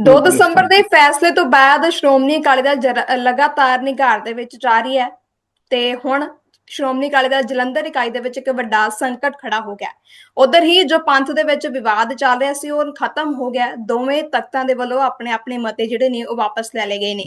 2 ਦਸੰਬਰ ਦੇ ਫੈਸਲੇ ਤੋਂ ਬਾਅਦ ਸ਼੍ਰੋਮਣੀ ਅਕਾਲੀ ਦਲ ਜਰ- ਲਗਾਤਾਰ ਨਿਗਾਰ ਦੇ ਵਿੱਚ ਜਾ ਰਹੀ ਹੈ ਤੇ ਹੁਣ ਸ਼੍ਰੋਮਣੀ ਅਕਾਲੀ ਦਲ ਜਲੰਧਰ ਇਕਾਈ ਦੇ ਵਿੱਚ ਇੱਕ ਵੱਡਾ ਸੰਕਟ ਖੜਾ ਹੋ ਗਿਆ। ਉਧਰ ਹੀ ਜੋ ਪੰਥ ਦੇ ਵਿੱਚ ਵਿਵਾਦ ਚੱਲ ਰਿਹਾ ਸੀ ਉਹ ਖਤਮ ਹੋ ਗਿਆ। ਦੋਵੇਂ ਤਖਤਾਂ ਦੇ ਵੱਲੋਂ ਆਪਣੇ ਆਪਣੇ ਮਤੇ ਜਿਹੜੇ ਨੇ ਉਹ ਵਾਪਸ ਲੈ ਲਏ ਗਏ ਨੇ।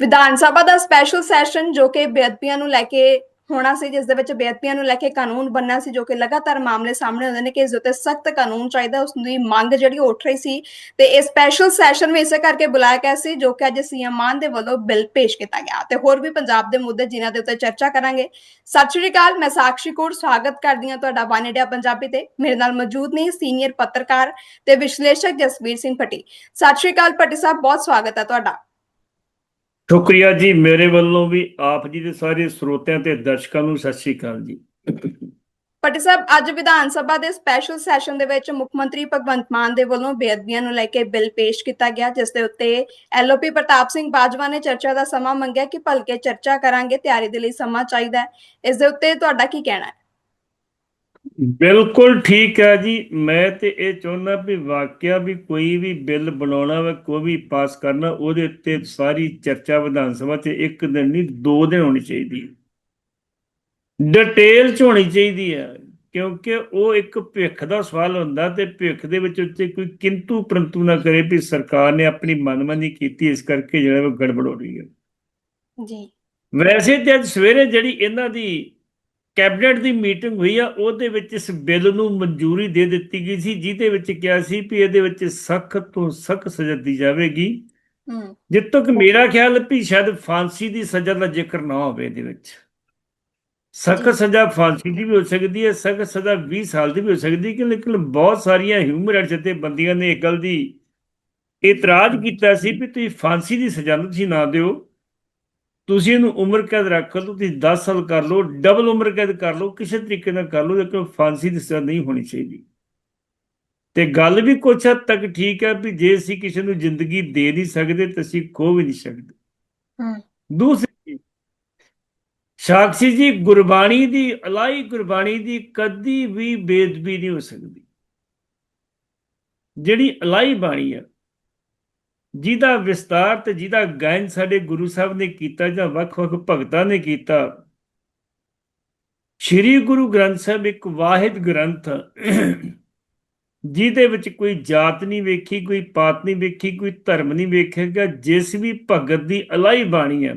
ਵਿਧਾਨ ਸਭਾ ਦਾ ਸਪੈਸ਼ਲ ਸੈਸ਼ਨ ਜੋ ਕਿ ਬੇਅਦਬੀਆਂ ਨੂੰ ਲੈ ਕੇ ਹੋਣਾ ਸੀ, ਜਿਸ ਦੇ ਵਿੱਚ ਬੇਅਦਬੀਆਂ ਨੂੰ ਲੈ ਕੇ ਕਾਨੂੰਨ ਬਣਨਾ ਸੀ, ਜੋ ਕਿ ਲਗਾਤਾਰ ਮਾਮਲੇ ਸਾਹਮਣੇ ਆਉਂਦੇ ਨੇ ਕਿ ਇਸ ਉੱਤੇ ਸਖਤ ਕਾਨੂੰਨ ਚਾਹੀਦਾ, ਉਸ ਦੀ ਮੰਗ ਜਿਹੜੀ ਉੱਠ ਰਹੀ ਸੀ ਤੇ ਇਹ ਸਪੈਸ਼ਲ ਸੈਸ਼ਨ ਵੀ ਇਸੇ ਕਰਕੇ ਬੁਲਾਇਆ ਗਿਆ ਸੀ, ਜੋ ਕਿ ਅੱਜ ਸੀਐਮ ਮਾਨ ਦੇ ਵੱਲੋਂ ਬਿੱਲ ਪੇਸ਼ ਕੀਤਾ ਗਿਆ। ਤੇ ਹੋਰ ਵੀ ਪੰਜਾਬ ਦੇ ਮੁੱਦੇ ਜਿਨ੍ਹਾਂ ਦੇ ਉੱਤੇ ਚਰਚਾ ਕਰਾਂਗੇ। ਸਤਿ ਸ਼੍ਰੀ ਅਕਾਲ, ਮੈਂ ਸਾਕਸ਼ੀ ਕੌਰ, ਸਵਾਗਤ ਕਰਦੀ ਹਾਂ ਤੁਹਾਡਾ ਵਨ ਇੰਡੀਆ ਪੰਜਾਬੀ ਤੇ। ਮੇਰੇ ਨਾਲ ਮੌਜੂਦ ਨੇ ਸੀਨੀਅਰ ਪੱਤਰਕਾਰ ਤੇ ਵਿਸ਼ਲੇਸ਼ਕ ਜਸਵੀਰ ਸਿੰਘ ਭੱਟੀ। ਸਤਿ ਸ਼੍ਰੀ ਅਕਾਲ ਭੱਟੀ ਸਾਹਿਬ, ਬਹੁਤ ਸਵਾਗਤ ਹੈ ਤੁਹਾਡਾ। ਸ਼ੁਕਰੀਆ ਜੀ ਮੇਰੇ ਵੱਲੋਂ ਵੀ ਆਪ ਜੀ ਦੇ ਸਾਰੇ ਸਰੋਤਿਆਂ ਤੇ ਦਰਸ਼ਕਾਂ ਨੂੰ ਸਤਿ ਸ੍ਰੀ ਅਕਾਲ ਜੀ। ਭੱਟੀ ਸਾਹਿਬ, ਅੱਜ ਵਿਧਾਨ ਸਭਾ ਦੇ ਸਪੈਸ਼ਲ ਸੈਸ਼ਨ ਦੇ ਵਿੱਚ ਮੁੱਖ ਮੰਤਰੀ ਭਗਵੰਤ ਮਾਨ ਦੇ ਵੱਲੋਂ ਬੇਅਦਬੀਆਂ ਨੂੰ ਲੈ ਕੇ ਬਿੱਲ ਪੇਸ਼ ਕੀਤਾ ਗਿਆ, ਜਿਸ ਦੇ ਉੱਤੇ ਐਲਓਪੀ ਪ੍ਰਤਾਪ ਸਿੰਘ ਬਾਜਵਾ ਨੇ ਚਰਚਾ ਦਾ ਸਮਾਂ ਮੰਗਿਆ ਕਿ ਭਲਕੇ ਚਰਚਾ ਕਰਾਂਗੇ, ਤਿਆਰੀ ਦੇ ਲਈ ਸਮਾਂ ਚਾਹੀਦਾ ਹੈ। ਇਸ ਦੇ ਉੱਤੇ ਤੁਹਾਡਾ ਕੀ ਕਹਿਣਾ ਹੈ? ਬਿਲਕੁਲ ਠੀਕ ਹੈ ਜੀ। ਮੈਂ ਤੇ ਇਹ ਚਾਹੁੰਦਾ ਵੀ ਵਾਕਿਆ ਵੀ ਕੋਈ ਵੀ ਬਿੱਲ ਬਣਾਉਣਾ ਵਾ ਕੋਈ ਵੀ ਪਾਸ ਕਰਨਾ ਉਹਦੇ ਉੱਤੇ ਸਾਰੀ ਚਰਚਾ ਵਿਧਾਨ ਸਭਾ 'ਚ ਇੱਕ ਦਿਨ ਨਹੀਂ ਦੋ ਦਿਨ ਹੋਣੀ ਚਾਹੀਦੀ ਹੈ। ਡਿਟੇਲ 'ਚ ਹੋਣੀ ਚਾਹੀਦੀ ਹੈ ਕਿਉਂਕਿ ਉਹ ਇੱਕ ਭਿੱਖ ਦਾ ਸਵਾਲ ਹੁੰਦਾ ਤੇ ਭਿੱਖ ਦੇ ਵਿੱਚ ਉੱਤੇ ਕੋਈ ਕਿੰਤੂ ਪਰੰਤੂ ਨਾ ਕਰੇ ਵੀ ਸਰਕਾਰ ਨੇ ਆਪਣੀ ਮਨਮਾਨੀ ਕੀਤੀ ਇਸ ਕਰਕੇ ਜਿਹੜਾ ਉਹ ਗੜਬੜ ਹੋ ਰਹੀ ਹੈ। ਜੀ। ਵੈਸੇ ਤੇ ਅੱਜ ਸਵੇਰੇ ਜਿਹੜੀ ਇਹਨਾਂ ਦੀ ਕੈਬਨਿਟ ਦੀ ਮੀਟਿੰਗ ਹੋਈ ਆ ਉਹਦੇ ਵਿੱਚ ਇਸ ਬਿੱਲ ਨੂੰ ਮਨਜ਼ੂਰੀ ਦੇ ਦਿੱਤੀ ਗਈ ਸੀ ਜਿਹਦੇ ਵਿੱਚ ਕਿਹਾ ਸੀ ਵੀ ਇਹਦੇ ਵਿੱਚ ਸਖਤ ਤੋਂ ਸਖਤ ਸਜ਼ਾ ਦਿੱਤੀ ਜਾਵੇਗੀ। ਹੂੰ। ਜਿੱਤ ਤੱਕ ਮੇਰਾ ਖਿਆਲ ਵੀ ਸ਼ਾਇਦ ਫਾਂਸੀ ਦੀ ਸਜ਼ਾ ਦਾ ਜ਼ਿਕਰ ਨਾ ਹੋਵੇ ਇਹਦੇ ਵਿੱਚ। ਸਖਤ ਸਜ਼ਾ ਫਾਂਸੀ ਦੀ ਵੀ ਹੋ ਸਕਦੀ ਹੈ ਸਖਤ ਸਜ਼ਾ 20 ਸਾਲ ਦੀ ਵੀ ਹੋ ਸਕਦੀ ਹੈ ਕਿ ਲੇਕਿਨ ਬਹੁਤ ਸਾਰੀਆਂ ਹਿਊਮਨ ਰਾਈਟਸ ਤੇ ਬੰਦੀਆਂ ਨੇ ਇਹ ਗੱਲ ਦੀ ਇਤਰਾਜ਼ ਕੀਤਾ ਸੀ ਵੀ ਤੁਸੀਂ ਫਾਂਸੀ ਦੀ ਸਜ਼ਾ ਨੂੰ ਤੁਸੀਂ ਨਾ ਦਿਓ। ਤੁਸੀਂ ਇਹਨੂੰ ਉਮਰ ਕੈਦ ਰੱਖ ਲਓ ਤੁਸੀਂ 10 ਸਾਲ ਕਰ ਲਓ ਡਬਲ ਉਮਰ ਕੈਦ ਕਰ ਲਓ ਕਿਸੇ ਤਰੀਕੇ ਨਾਲ ਕਰ ਲਓ ਲੇਕਿਨ ਫਾਂਸੀ ਦੀ ਸਜ਼ਾ ਨਹੀਂ ਹੋਣੀ ਚਾਹੀਦੀ। ਤੇ ਗੱਲ ਵੀ ਕੁਛ ਹੱਦ ਤੱਕ ਠੀਕ ਹੈ ਵੀ ਜੇ ਅਸੀਂ ਕਿਸੇ ਨੂੰ ਜ਼ਿੰਦਗੀ ਦੇ ਨਹੀਂ ਸਕਦੇ ਤਾਂ ਅਸੀਂ ਖੋ ਵੀ ਨਹੀਂ ਸਕਦੇ। ਹੂੰ। ਦੂਸਰੀ ਸਾਕਸ਼ੀ ਜੀ ਗੁਰਬਾਣੀ ਦੀ ਅਲਾਈ ਗੁਰਬਾਣੀ ਦੀ ਕਦੀ ਵੀ ਬੇਦਬੀ ਨਹੀਂ ਹੋ ਸਕਦੀ। ਜਿਹੜੀ ਅਲਾਈ ਬਾਣੀ ਹੈ ਜਿਹਦਾ ਵਿਸਤਾਰ ਤੇ ਜਿਹਦਾ ਗਾਇਨ ਸਾਡੇ ਗੁਰੂ ਸਾਹਿਬ ਨੇ ਕੀਤਾ, ਜਾਂ ਵੱਖ-ਵੱਖ ਭਗਤਾਂ ਨੇ ਕੀਤਾ, ਸ੍ਰੀ ਗੁਰੂ ਗ੍ਰੰਥ ਸਾਹਿਬ ਇੱਕ ਵਾਹਿਦ ਗ੍ਰੰਥ, ਜਿਹਦੇ ਵਿੱਚ ਕੋਈ ਜਾਤ ਨਹੀਂ ਵੇਖੀ, ਕੋਈ ਪਾਤ ਨਹੀਂ ਵੇਖੀ, ਕੋਈ ਧਰਮ ਨਹੀਂ ਵੇਖੇਗਾ ਜਿਸ ਵੀ ਭਗਤ ਦੀ ਅਲਾਈ ਬਾਣੀ ਹੈ,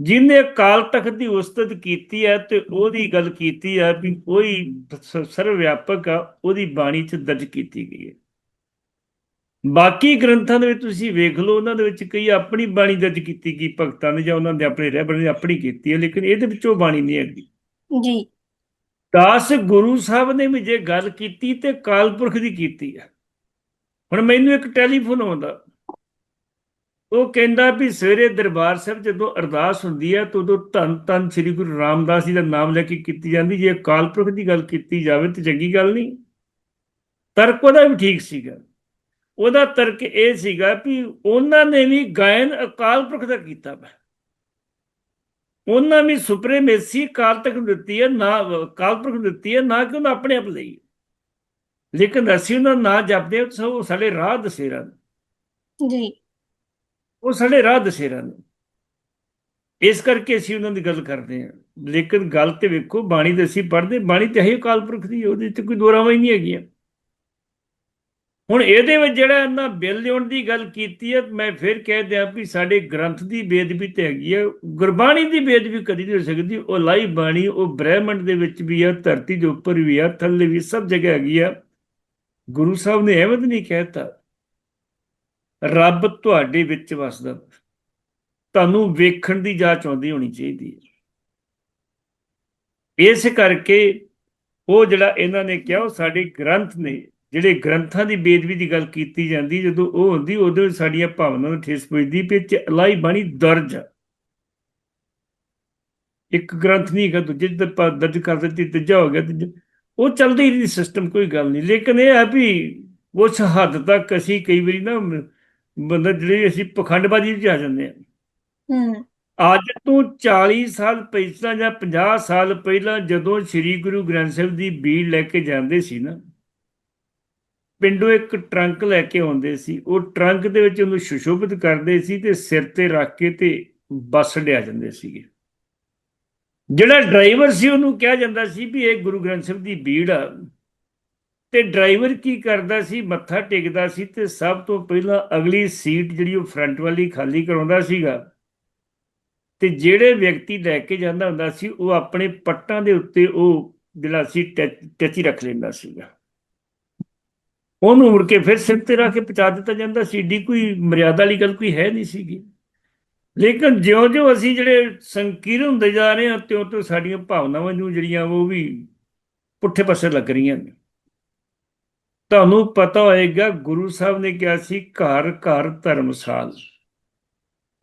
ਜਿਹਨੇ ਅਕਾਲ ਤਖਤ ਦੀ ਉਸਤਤ ਕੀਤੀ ਹੈ ਤੇ ਉਹਦੀ ਗੱਲ ਕੀਤੀ ਹੈ ਵੀ ਕੋਈ ਸ- ਸਰਵ ਵਿਆਪਕ ਆ, ਉਹਦੀ ਬਾਣੀ 'ਚ ਦਰਜ ਕੀਤੀ ਗਈ ਹੈ। ਬਾਕੀ ਗ੍ਰੰਥਾਂ ਦੇ ਵਿੱਚ ਤੁਸੀਂ ਵੇਖ ਲਓ ਉਹਨਾਂ ਦੇ ਵਿੱਚ ਕਈ ਆਪਣੀ ਬਾਣੀ ਦਰਜ ਕੀਤੀ ਗਈ ਭਗਤਾਂ ਨੇ ਜਾਂ ਉਹਨਾਂ ਦੇ ਆਪਣੇ ਰਹਿਬਰ ਨੇ ਆਪਣੀ ਕੀਤੀ ਹੈ ਲੇਕਿਨ ਇਹਦੇ ਵਿੱਚ ਬਾਣੀ ਨਹੀਂ ਹੈਗੀ। ਜੀ। ਦਾਸ ਗੁਰੂ ਸਾਹਿਬ ਨੇ ਵੀ ਜੇ ਗੱਲ ਕੀਤੀ ਤੇ ਕਾਲਪੁਰਖ ਦੀ ਕੀਤੀ ਹੈ। ਹੁਣ ਮੈਨੂੰ ਇੱਕ ਟੈਲੀਫੋਨ ਆਉਂਦਾ। ਉਹ ਕਹਿੰਦਾ ਵੀ ਸਵੇਰੇ ਦਰਬਾਰ ਸਾਹਿਬ ਜਦੋਂ ਅਰਦਾਸ ਹੁੰਦੀ ਹੈ ਤਾਂ ਉਦੋਂ ਧੰਨ ਧੰਨ ਸ੍ਰੀ ਗੁਰੂ ਰਾਮਦਾਸ ਜੀ ਦਾ ਨਾਮ ਲੈ ਕੇ ਕੀਤੀ ਜਾਂਦੀ ਜੇ ਕਾਲਪੁਰਖ ਦੀ ਗੱਲ ਕੀਤੀ ਜਾਵੇ ਤੇ ਚੰਗੀ ਗੱਲ ਨਹੀਂ। ਤਰਕ ਉਹਦਾ ਵੀ ਠੀਕ ਸੀਗਾ। ਉਹਦਾ ਤਰਕ ਇਹ ਸੀਗਾ ਵੀ ਉਹਨਾਂ ਨੇ ਵੀ ਗਾਇਨ ਅਕਾਲ ਪੁਰਖ ਦਾ ਕੀਤਾ ਵਾ। ਉਹਨਾਂ ਵੀ ਸੁਪਰੇਮੇਸੀ ਕਾਲ ਤੱਕ ਦਿੱਤੀ ਹੈ ਨਾ ਕਾਲ ਪੁਰਖ ਦਿੱਤੀ ਹੈ ਨਾ ਕਿ ਉਹਨਾਂ ਆਪਣੇ ਆਪ ਲਈ। ਲੇਕਿਨ ਅਸੀਂ ਉਹਨਾਂ ਨਾਂ ਜਪਦੇ ਉਹ ਸਾਡੇ ਰਾਹ ਦਸੇਰਾ ਨੇ। ਜੀ। ਉਹ ਸਾਡੇ ਰਾਹ ਦਸੇਰਾ ਨੇ। ਇਸ ਕਰਕੇ ਅਸੀਂ ਉਹਨਾਂ ਦੀ ਗੱਲ ਕਰਦੇ ਹਾਂ। ਲੇਕਿਨ ਗੱਲ ਤੇ ਵੇਖੋ ਬਾਣੀ ਦੇ ਅਸੀਂ ਪੜ੍ਹਦੇ ਬਾਣੀ ਤੇ ਹੈ ਹੀ ਅਕਾਲ ਪੁਰਖ ਦੀ ਉਹਦੇ ਤੇ ਕੋਈ ਦੋਰਾਵਾਂ ਹੀ ਨਹੀਂ ਹੈਗੀਆਂ। ਹੁਣ ਇਹਦੇ ਵਿੱਚ ਜਿਹੜਾ ਇਹਨਾਂ ਬਿੱਲ ਲਿਆਉਣ ਦੀ ਗੱਲ ਕੀਤੀ ਹੈ, ਮੈਂ ਫਿਰ ਕਹਿ ਦਿਆਂ ਵੀ ਸਾਡੇ ਗ੍ਰੰਥ ਦੀ ਬੇਦਬੀ ਤੇ ਹੈਗੀ ਹੈ। ਗੁਰਬਾਣੀ ਦੀ ਬੇਦਬੀ ਕਦੀ ਨਹੀਂ ਹੋ ਸਕਦੀ। ਉਹ ਲਾਈ ਬਾਣੀ, ਉਹ ਬ੍ਰਹਿਮੰਡ ਦੇ ਵਿੱਚ ਵੀ ਆ ਧਰਤੀ ਦੇ ਉੱਪਰ ਵੀ ਆ ਥੱਲੇ ਵੀ ਸਭ ਜਗ੍ਹਾ ਹੈਗੀ ਆ ਗੁਰੂ ਸਾਹਿਬ ਨੇ ਐਵੇਂ ਤਾਂ ਨਹੀਂ ਕਹਿਤਾ, ਰੱਬ ਤੁਹਾਡੇ ਵਿੱਚ ਵਸਦਾ, ਤੁਹਾਨੂੰ ਵੇਖਣ ਦੀ ਜਾਚ ਆਉਂਦੀ ਹੋਣੀ ਚਾਹੀਦੀ ਹੈ। ਇਸ ਕਰਕੇ ਉਹ ਜਿਹੜਾ ਇਹਨਾਂ ਨੇ ਕਿਹਾ, ਉਹ ਸਾਡੇ ਗ੍ਰੰਥ ਨੇ ਜਿਹੜੇ ਗ੍ਰੰਥਾਂ ਦੀ ਬੇਦਬੀ ਦੀ ਗੱਲ ਕੀਤੀ ਜਾਂਦੀ ਜਦੋਂ ਉਹ ਹੁੰਦੀ ਉਦੋਂ ਸਾਡੀਆਂ ਭਾਵਨਾਵਾਂ ਨੂੰ ਠੇਸ ਪਹੁੰਚਦੀ ਵੀ ਇਹ 'ਚ ਅਲਾਈ ਬਾਣੀ ਦਰਜ ਇੱਕ ਗ੍ਰੰਥ ਨਹੀਂ ਹੈਗਾ ਦੂਜੇ ਪਾ ਦਰਜ ਕਰ ਦਿੱਤੀ ਤੀਜਾ ਹੋ ਗਿਆ ਤੀਜਾ ਉਹ ਚੱਲਦੀ ਹੀ ਨਹੀਂ ਸਿਸਟਮ ਕੋਈ ਗੱਲ ਨਹੀਂ। ਲੇਕਿਨ ਇਹ ਹੈ ਵੀ ਉਸ ਹੱਦ ਤੱਕ ਅਸੀਂ ਕਈ ਵਾਰੀ ਨਾ ਬੰਦਾ ਜਿਹੜੇ ਅਸੀਂ ਪਖੰਡਬਾਜ਼ੀ ਵਿੱਚ ਆ ਜਾਂਦੇ ਆ। ਹੂੰ। ਅੱਜ ਤੋਂ 40 ਸਾਲ ਪਹਿਲਾਂ ਜਾਂ 50 ਸਾਲ ਪਹਿਲਾਂ ਜਦੋਂ ਸ੍ਰੀ ਗੁਰੂ ਗ੍ਰੰਥ ਸਾਹਿਬ ਦੀ ਬੀੜ ਲੈ ਕੇ ਜਾਂਦੇ ਸੀ ਨਾ ਪਿੰਡੋਂ ਇੱਕ ਟਰੰਕ ਲੈ ਕੇ ਆਉਂਦੇ ਸੀ, ਉਹ ਟਰੰਕ ਦੇ ਵਿੱਚ ਉਹਨੂੰ ਸੁਸ਼ੋਭਿਤ ਕਰਦੇ ਸੀ ਤੇ ਸਿਰ ਤੇ ਰੱਖ ਕੇ ਤੇ ਬੱਸ ਲਿਆ ਜਾਂਦੇ ਸੀਗੇ। ਜਿਹੜਾ ਡਰਾਈਵਰ ਸੀ, ਉਹਨੂੰ ਕਿਹਾ ਜਾਂਦਾ ਸੀ ਵੀ ਇਹ ਗੁਰੂ ਗ੍ਰੰਥ ਸਾਹਿਬ ਦੀ ਬੀੜ ਆ। ਤੇ ਡਰਾਈਵਰ ਕੀ ਕਰਦਾ ਸੀ, ਮੱਥਾ ਟੇਕਦਾ ਸੀ ਤੇ ਸਭ ਤੋਂ ਪਹਿਲਾਂ ਅਗਲੀ ਸੀਟ ਜਿਹੜੀ ਉਹ ਫਰੰਟ ਵਾਲੀ ਖਾਲੀ ਕਰਾਉਂਦਾ ਸੀਗਾ। ਤੇ ਜਿਹੜੇ ਵਿਅਕਤੀ ਲੈ ਕੇ ਜਾਂਦਾ ਹੁੰਦਾ ਸੀ, ਉਹ ਆਪਣੇ ਪੱਟਾਂ ਦੇ ਉੱਤੇ ਉਹ ਜਿਹੜਾ ਸੀ ਟੈ- ਟੈਚੀ ਰੱਖ ਲੈਂਦਾ ਸੀਗਾ। ਉਹਨੂੰ ਮੁੜ ਕੇ ਫਿਰ ਸਿਰ ਤੇ ਰੱਖ ਕੇ ਪਹੁੰਚਾ ਦਿੱਤਾ ਜਾਂਦਾ ਸੀ। ਡੀ ਕੋਈ ਮਰਿਆਦਾ ਵਾਲੀ ਗੱਲ ਕੋਈ ਹੈ ਨਹੀਂ ਸੀਗੀ। ਲੇਕਿਨ ਜਿਉਂ-ਜਿਉਂ ਅਸੀਂ ਜਿਹੜੇ ਸੰਕੀਰਨ ਹੁੰਦੇ ਜਾ ਰਹੇ ਹਾਂ, ਤਿਉਂ-ਤਿਉਂ ਸਾਡੀਆਂ ਭਾਵਨਾਵਾਂ ਨੂੰ ਜਿਹੜੀਆਂ, ਉਹ ਵੀ ਪੁੱਠੇ ਪਾਸੇ ਲੱਗ ਰਹੀਆਂ ਨੇ। ਤੁਹਾਨੂੰ ਪਤਾ ਹੋਏਗਾ, ਗੁਰੂ ਸਾਹਿਬ ਨੇ ਕਿਹਾ ਸੀ, ਘਰ ਘਰ ਧਰਮਸਾਲ।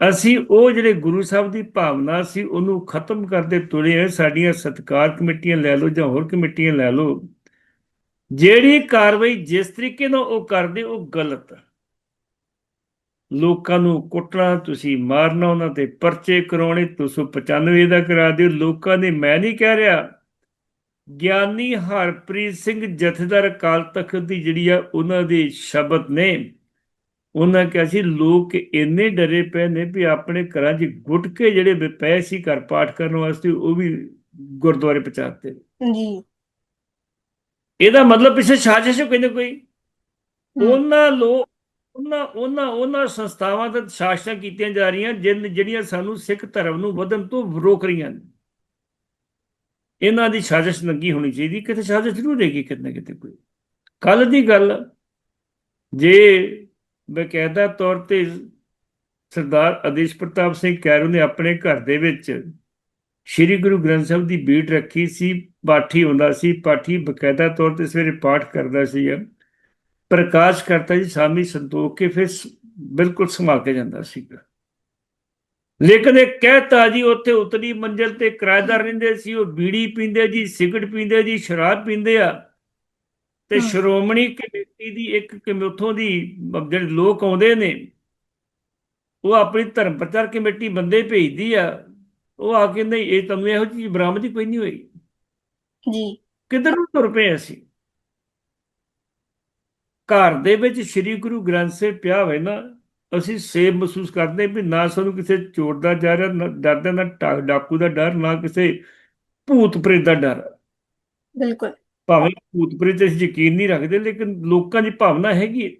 ਅਸੀਂ ਉਹ ਜਿਹੜੇ ਗੁਰੂ ਸਾਹਿਬ ਦੀ ਭਾਵਨਾ ਸੀ, ਉਹਨੂੰ ਖਤਮ ਕਰਦੇ ਤੁਰੇ ਸਾਡੀਆਂ ਸਤਕਾਰ ਕਮੇਟੀਆਂ ਲੈ ਲਓ ਜਾਂ ਹੋਰ ਕਮੇਟੀਆਂ ਲੈ ਲਓ। ਜਿਹੜੀ ਕਾਰਵਾਈ ਜਿਸ ਤਰੀਕੇ ਨਾਲ ਉਹ ਕਰਦੇ, ਉਹ ਗਲਤ। ਲੋਕਾਂ ਨੂੰ ਕੁੱਟਣਾ, ਤੁਸੀਂ ਮਾਰਨਾ, ਉਹਨਾਂ ਤੇ ਪਰਚੇ ਕਰਾਉਣੇ 295 ਦਾ ਕਰਾ ਦਿਓ। ਲੋਕਾਂ ਨੇ, ਮੈਂ ਨਹੀਂ ਕਹਿ ਰਿਹਾ, ਗਿਆਨੀ ਹਰਪ੍ਰੀਤ ਸਿੰਘ ਜਥੇਦਾਰ ਅਕਾਲ ਤਖਤ ਦੀ ਜਿਹੜੀ ਆ, ਉਹਨਾਂ ਦੇ ਸ਼ਬਦ ਨੇ, ਉਹਨਾਂ ਕਿਹਾ ਸੀ, ਲੋਕ ਇੰਨੇ ਡਰੇ ਪਏ ਨੇ ਵੀ ਆਪਣੇ ਘਰਾਂ 'ਚ ਗੁਟਕੇ ਜਿਹੜੇ ਪਏ ਸੀ ਘਰ ਪਾਠ ਕਰਨ ਵਾਸਤੇ, ਉਹ ਵੀ ਗੁਰਦੁਆਰੇ ਪਹੁੰਚਾਤੇ ਜੀ। ਇਹਦਾ ਮਤਲਬ ਪਿੱਛੇ ਸਾਜ਼ਿਸ਼ ਹੈ ਨਾ ਕੋਈ? ਉਹਨਾਂ ਲੋਕ ਉਹਨਾਂ ਉਹਨਾਂ ਉਹਨਾਂ ਸੰਸਥਾਵਾਂ ਤੇ ਸਾਜ਼ਿਸ਼ਾਂ ਕੀਤੀਆਂ ਜਾ ਰਹੀਆਂ ਜਿਨ ਜਿਹੜੀਆਂ ਸਾਨੂੰ ਸਿੱਖ ਧਰਮ ਨੂੰ ਵਧਣ ਤੋਂ ਰੋਕ ਰਹੀਆਂ ਨੇ। ਇਹਨਾਂ ਦੀ ਸਾਜ਼ਿਸ਼ ਲੱਗੀ ਹੋਣੀ ਚਾਹੀਦੀ ਕਿਤੇ ਸਾਜ਼ਿਸ਼ ਜ਼ਰੂਰ ਹੈਗੀ ਕਿਤੇ ਕਿਤੇ ਕੋਈ। ਕੱਲ ਦੀ ਗੱਲ ਜੇ ਬਕਾਇਦਾ ਤੌਰ ਤੇ ਸਰਦਾਰ ਆਦੇਸ਼ ਪ੍ਰਤਾਪ ਸਿੰਘ ਕੈਰੋਂ ਨੇ ਆਪਣੇ ਘਰ ਦੇ ਵਿੱਚ ਸ੍ਰੀ ਗੁਰੂ ਗ੍ਰੰਥ ਸਾਹਿਬ ਦੀ ਬੀਟ ਰੱਖੀ ਸੀ ਪਾਠੀ ਹੁੰਦਾ ਸੀ ਪਾਠੀ ਬਕਾਇਦਾ ਤੌਰ ਤੇ ਸਵੇਰੇ ਪਾਠ ਕਰਦਾ ਸੀ ਪ੍ਰਕਾਸ਼ ਕਰਤਾ ਜੀ ਸਾਮੀ ਸੰਤੋਖ ਕੇ ਫਿਰ ਸ- ਬਿਲਕੁਲ ਸੰਭਾਲ ਕੇ ਜਾਂਦਾ ਸੀਗਾ। ਲੇਕਿਨ ਇਹ ਕਹਿਤਾ ਜੀ ਉੱਥੇ ਉਤਲੀ ਮੰਜ਼ਲ ਤੇ ਕਿਰਾਏਦਾਰ ਰਹਿੰਦੇ ਸੀ ਉਹ ਬੀੜੀ ਪੀਂਦੇ ਜੀ ਸਿਗਰਟ ਪੀਂਦੇ ਜੀ ਸ਼ਰਾਬ ਪੀਂਦੇ ਆ। ਤੇ। ਸ਼੍ਰੋਮਣੀ ਕਮੇਟੀ ਦੀ ਇੱਕ ਕਮੇ- ਉੱਥੋਂ ਦੀ ਜਿਹੜੇ ਲੋਕ ਆਉਂਦੇ ਨੇ ਉਹ ਆਪਣੀ ਧਰਮ ਪ੍ਰਚਾਰ ਕਮੇਟੀ ਬੰਦੇ ਭੇਜਦੀ ਆ। ਉਹ ਆ ਕੇ ਨਹੀਂ ਇਹ ਤੁਹਾਨੂੰ ਇਹੋ ਜਿਹੀ ਬਰਾਮਦੀ ਕੋਈ ਨਹੀਂ ਹੋਈ। ਜੀ। ਕਿੱਧਰ ਨੂੰ ਤੁਰ ਪਏ ਅਸੀਂ? ਘਰ ਦੇ ਵਿੱਚ ਸ੍ਰੀ ਗੁਰੂ ਗ੍ਰੰਥ ਸਾਹਿਬ ਪਿਆ ਹੋਵੇ ਨਾ ਅਸੀਂ ਸੇਫ ਮਹਿਸੂਸ ਕਰਦੇ ਵੀ ਨਾ ਸਾਨੂੰ ਕਿਸੇ ਚੋਰ ਦਾ ਡਰ ਨਾ ਡਰ ਦਾ ਨਾ ਡਾਕੂ ਦਾ ਡਰ ਨਾ ਕਿਸੇ ਭੂਤ ਪ੍ਰੇਤ ਦਾ ਡਰ। ਬਿਲਕੁਲ। ਭਾਵੇਂ ਭੂਤ ਪ੍ਰੇਤ ਤੇ ਅਸੀਂ ਯਕੀਨ ਨਹੀਂ ਰੱਖਦੇ ਲੇਕਿਨ ਲੋਕਾਂ ਦੀ ਭਾਵਨਾ ਹੈਗੀ।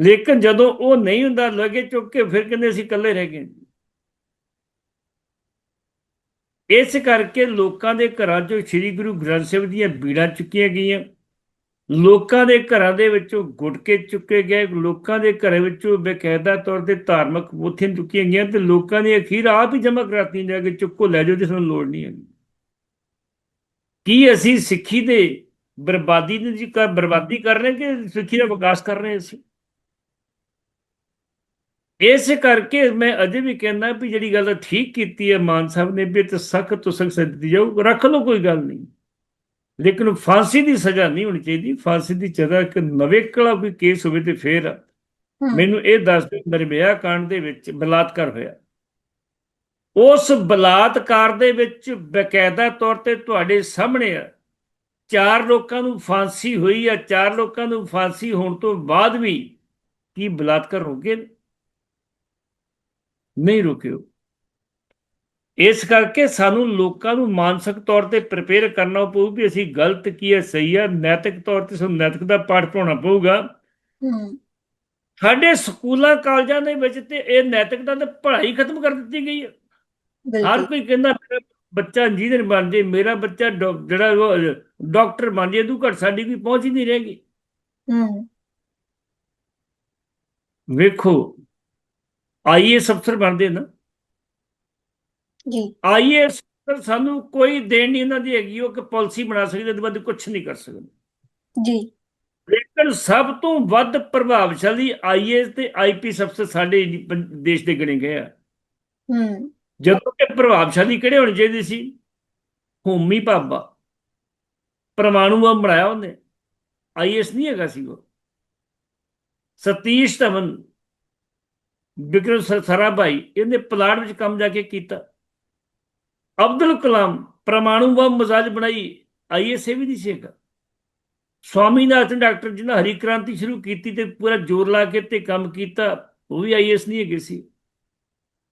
ਲੇਕਿਨ ਜਦੋਂ ਉਹ ਨਹੀਂ ਹੁੰਦਾ ਲੱਗੇ ਚੁੱਕ ਕੇ ਫਿਰ ਕਹਿੰਦੇ ਅਸੀਂ ਇਕੱਲੇ ਰਹਿ ਗਏ। ਇਸ ਕਰਕੇ ਲੋਕਾਂ ਦੇ ਘਰਾਂ 'ਚੋਂ ਸ੍ਰੀ ਗੁਰੂ ਗ੍ਰੰਥ ਸਾਹਿਬ ਦੀਆਂ ਬੀੜਾਂ ਚੁੱਕੀਆਂ ਗਈਆਂ। ਲੋਕਾਂ ਦੇ ਘਰਾਂ ਦੇ ਵਿੱਚੋਂ ਗੁਟਕੇ ਚੁੱਕੇ ਗਏ। ਲੋਕਾਂ ਦੇ ਘਰਾਂ ਵਿੱਚੋਂ ਬਕਾਇਦਾ ਤੌਰ ਤੇ ਧਾਰਮਿਕ ਪੋਥੀਆਂ ਚੁੱਕੀਆਂ ਗਈਆਂ ਤੇ ਲੋਕਾਂ ਨੇ ਅਖੀਰ ਆਪ ਹੀ ਜਮ੍ਹਾਂ ਕਰਾਤੀਆਂ ਜਾ ਕੇ ਚੁੱਕੋ, ਲੈ ਜਾਓ ਜਿਸ ਸਾਨੂੰ ਲੋੜ ਨਹੀਂ ਹੈ ਕੀ ਅਸੀਂ ਸਿੱਖੀ ਦੇ ਬਰਬਾਦੀ ਦੀ ਬਰਬਾਦੀ ਕਰ ਰਹੇ ਕਿ ਸਿੱਖੀ ਦਾ ਵਿਕਾਸ ਕਰ ਰਹੇ ਅਸੀਂ? ਇਸ ਕਰਕੇ ਮੈਂ ਅਜੇ ਵੀ ਕਹਿੰਦਾ ਵੀ ਜਿਹੜੀ ਗੱਲ ਠੀਕ ਕੀਤੀ ਹੈ ਮਾਨ ਸਾਹਿਬ ਨੇ ਵੀ ਤੇ ਸਖਤ ਤੋਂ ਸਖਤ ਦਿੱਤੀ ਜਾਊ ਰੱਖ ਲਓ ਕੋਈ ਗੱਲ ਨਹੀਂ। ਲੇਕਿਨ ਫਾਂਸੀ ਦੀ ਸਜ਼ਾ ਨਹੀਂ ਹੋਣੀ ਚਾਹੀਦੀ ਫਾਂਸੀ ਦੀ ਸਜ਼ਾ ਇੱਕ ਨਵੇਕਲਾ ਕੋਈ ਕੇਸ ਹੋਵੇ ਤੇ ਫੇਰ ਮੈਨੂੰ ਇਹ ਦੱਸ ਦਿਓ ਨਿਰਭਇਆ ਕਾਂਡ ਦੇ ਵਿੱਚ ਬਲਾਤਕਾਰ ਹੋਇਆ। ਉਸ ਬਲਾਤਕਾਰ ਦੇ ਵਿੱਚ ਬਕਾਇਦਾ ਤੌਰ ਤੇ ਤੁਹਾਡੇ ਸਾਹਮਣੇ ਆ। ਚਾਰ ਲੋਕਾਂ ਨੂੰ ਫਾਂਸੀ ਹੋਈ ਆ ਚਾਰ ਲੋਕਾਂ ਨੂੰ ਫਾਂਸੀ ਹੋਣ ਤੋਂ ਬਾਅਦ ਵੀ ਕੀ ਬਲਾਤਕਾਰ ਹੋ ਗਏ ਨਹੀਂ ਰੁਕਿਓ। ਇਸ ਕਰਕੇ ਸਾਨੂੰ ਲੋਕਾਂ ਨੂੰ ਮਾਨਸਿਕ ਤੌਰ ਤੇ ਪ੍ਰਿਪੇਅਰ ਕਰਨਾ ਪਊ ਵੀ ਅਸੀਂ ਗਲਤ ਕੀ ਹੈ ਸਹੀ ਹੈ। ਨੈਤਿਕ ਤੌਰ ਤੇ ਸਾਨੂੰ ਨੈਤਿਕ ਦਾ ਪਾਠ ਪੜਾਉਣਾ ਪਊਗਾ। ਸਾਡੇ ਸਕੂਲਾਂ ਕਾਲਜਾਂ ਦੇ ਵਿੱਚ ਤੇ ਇਹ ਨੈਤਿਕਤਾ ਤੇ ਪੜ੍ਹਾਈ ਖਤਮ ਕਰ ਦਿੱਤੀ ਗਈ ਹੈ। ਹਰ ਕੋਈ ਕਹਿੰਦਾ ਮੇਰਾ ਬੱਚਾ ਇੰਜੀਨੀਅਰ ਬਣ ਜੇ ਮੇਰਾ ਬੱਚਾ ਜਿਹੜਾ ਡਾਕਟਰ ਬਣ ਜੇ ਤੂੰ ਘੱਟ ਸਾਡੀ ਕੋਈ ਪਹੁੰਚ ਹੀ ਨਹੀਂ ਰਹੇਗੀ। ਹਮ, ਵੇਖੋ ਆਈਏਐਸ ਅਫਸਰ ਬਣਦੇ ਨਾ। ਜੀ। ਆਈਏਐਸ ਅਫਸਰ ਸਾਨੂੰ ਕੋਈ ਦੇਣ ਨਹੀਂ ਇਹਨਾਂ ਦੀ ਹੈਗੀ ਉਹ ਕਿ ਪਾਲਿਸੀ ਬਣਾ ਸਕਦੇ ਇਹਦੇ ਬਾਅਦ ਕੁਝ ਨਹੀਂ ਕਰ ਸਕਦੇ। ਜੀ। ਲੇਕਿਨ ਸਭ ਤੋਂ ਵੱਧ ਪ੍ਰਭਾਵਸ਼ਾਲੀ ਆਈਏਐਸ ਤੇ ਆਈਪੀਐਸ ਅਫਸਰ ਸਾਡੇ ਦੇਸ਼ ਦੇ ਗਣੇ ਗਏ ਆ। ਹਮ ਜਦੋਂ ਕਿ ਪ੍ਰਭਾਵਸ਼ਾਲੀ ਕਿਹੜੇ ਹੋਣੇ ਚਾਹੀਦੇ ਸੀ? ਹੋਮੀ ਭਾਬਾ। ਪਰਮਾਣੂ ਬੰਬ ਬਣਾਇਆ ਉਹਨੇ। ਆਈਐਸ ਨਹੀਂ ਹੈਗਾ ਸੀ ਉਹ। ਸਤੀਸ਼ ਧਵਨ। ਬਿਕਰਮ ਸ- ਭਾਈ, ਇਹਨੇ ਪਲਾਟ ਵਿੱਚ ਕੰਮ ਜਾ ਕੇ ਕੀਤਾ। ਅਬਦੁਲ ਕਲਾਮ ਪਰਮਾਣੂ ਬੰਬ ਮਜ਼ਾਜ ਬਣਾਈ ਆਈਐਸ ਇਹ ਵੀ ਨਹੀਂ ਸੀ ਹੈਗਾ। ਸਵਾਮੀਨਾਥਨ ਡਾਕਟਰ ਜਿਹਨਾਂ ਹਰੀ ਕ੍ਰਾਂਤੀ ਸ਼ੁਰੂ ਕੀਤੀ ਤੇ ਪੂਰਾ ਜ਼ੋਰ ਲਾ ਕੇ ਤੇ ਕੰਮ ਕੀਤਾ, ਉਹ ਵੀ ਆਈਐਸ ਨਹੀਂ ਹੈਗੇ ਸੀ।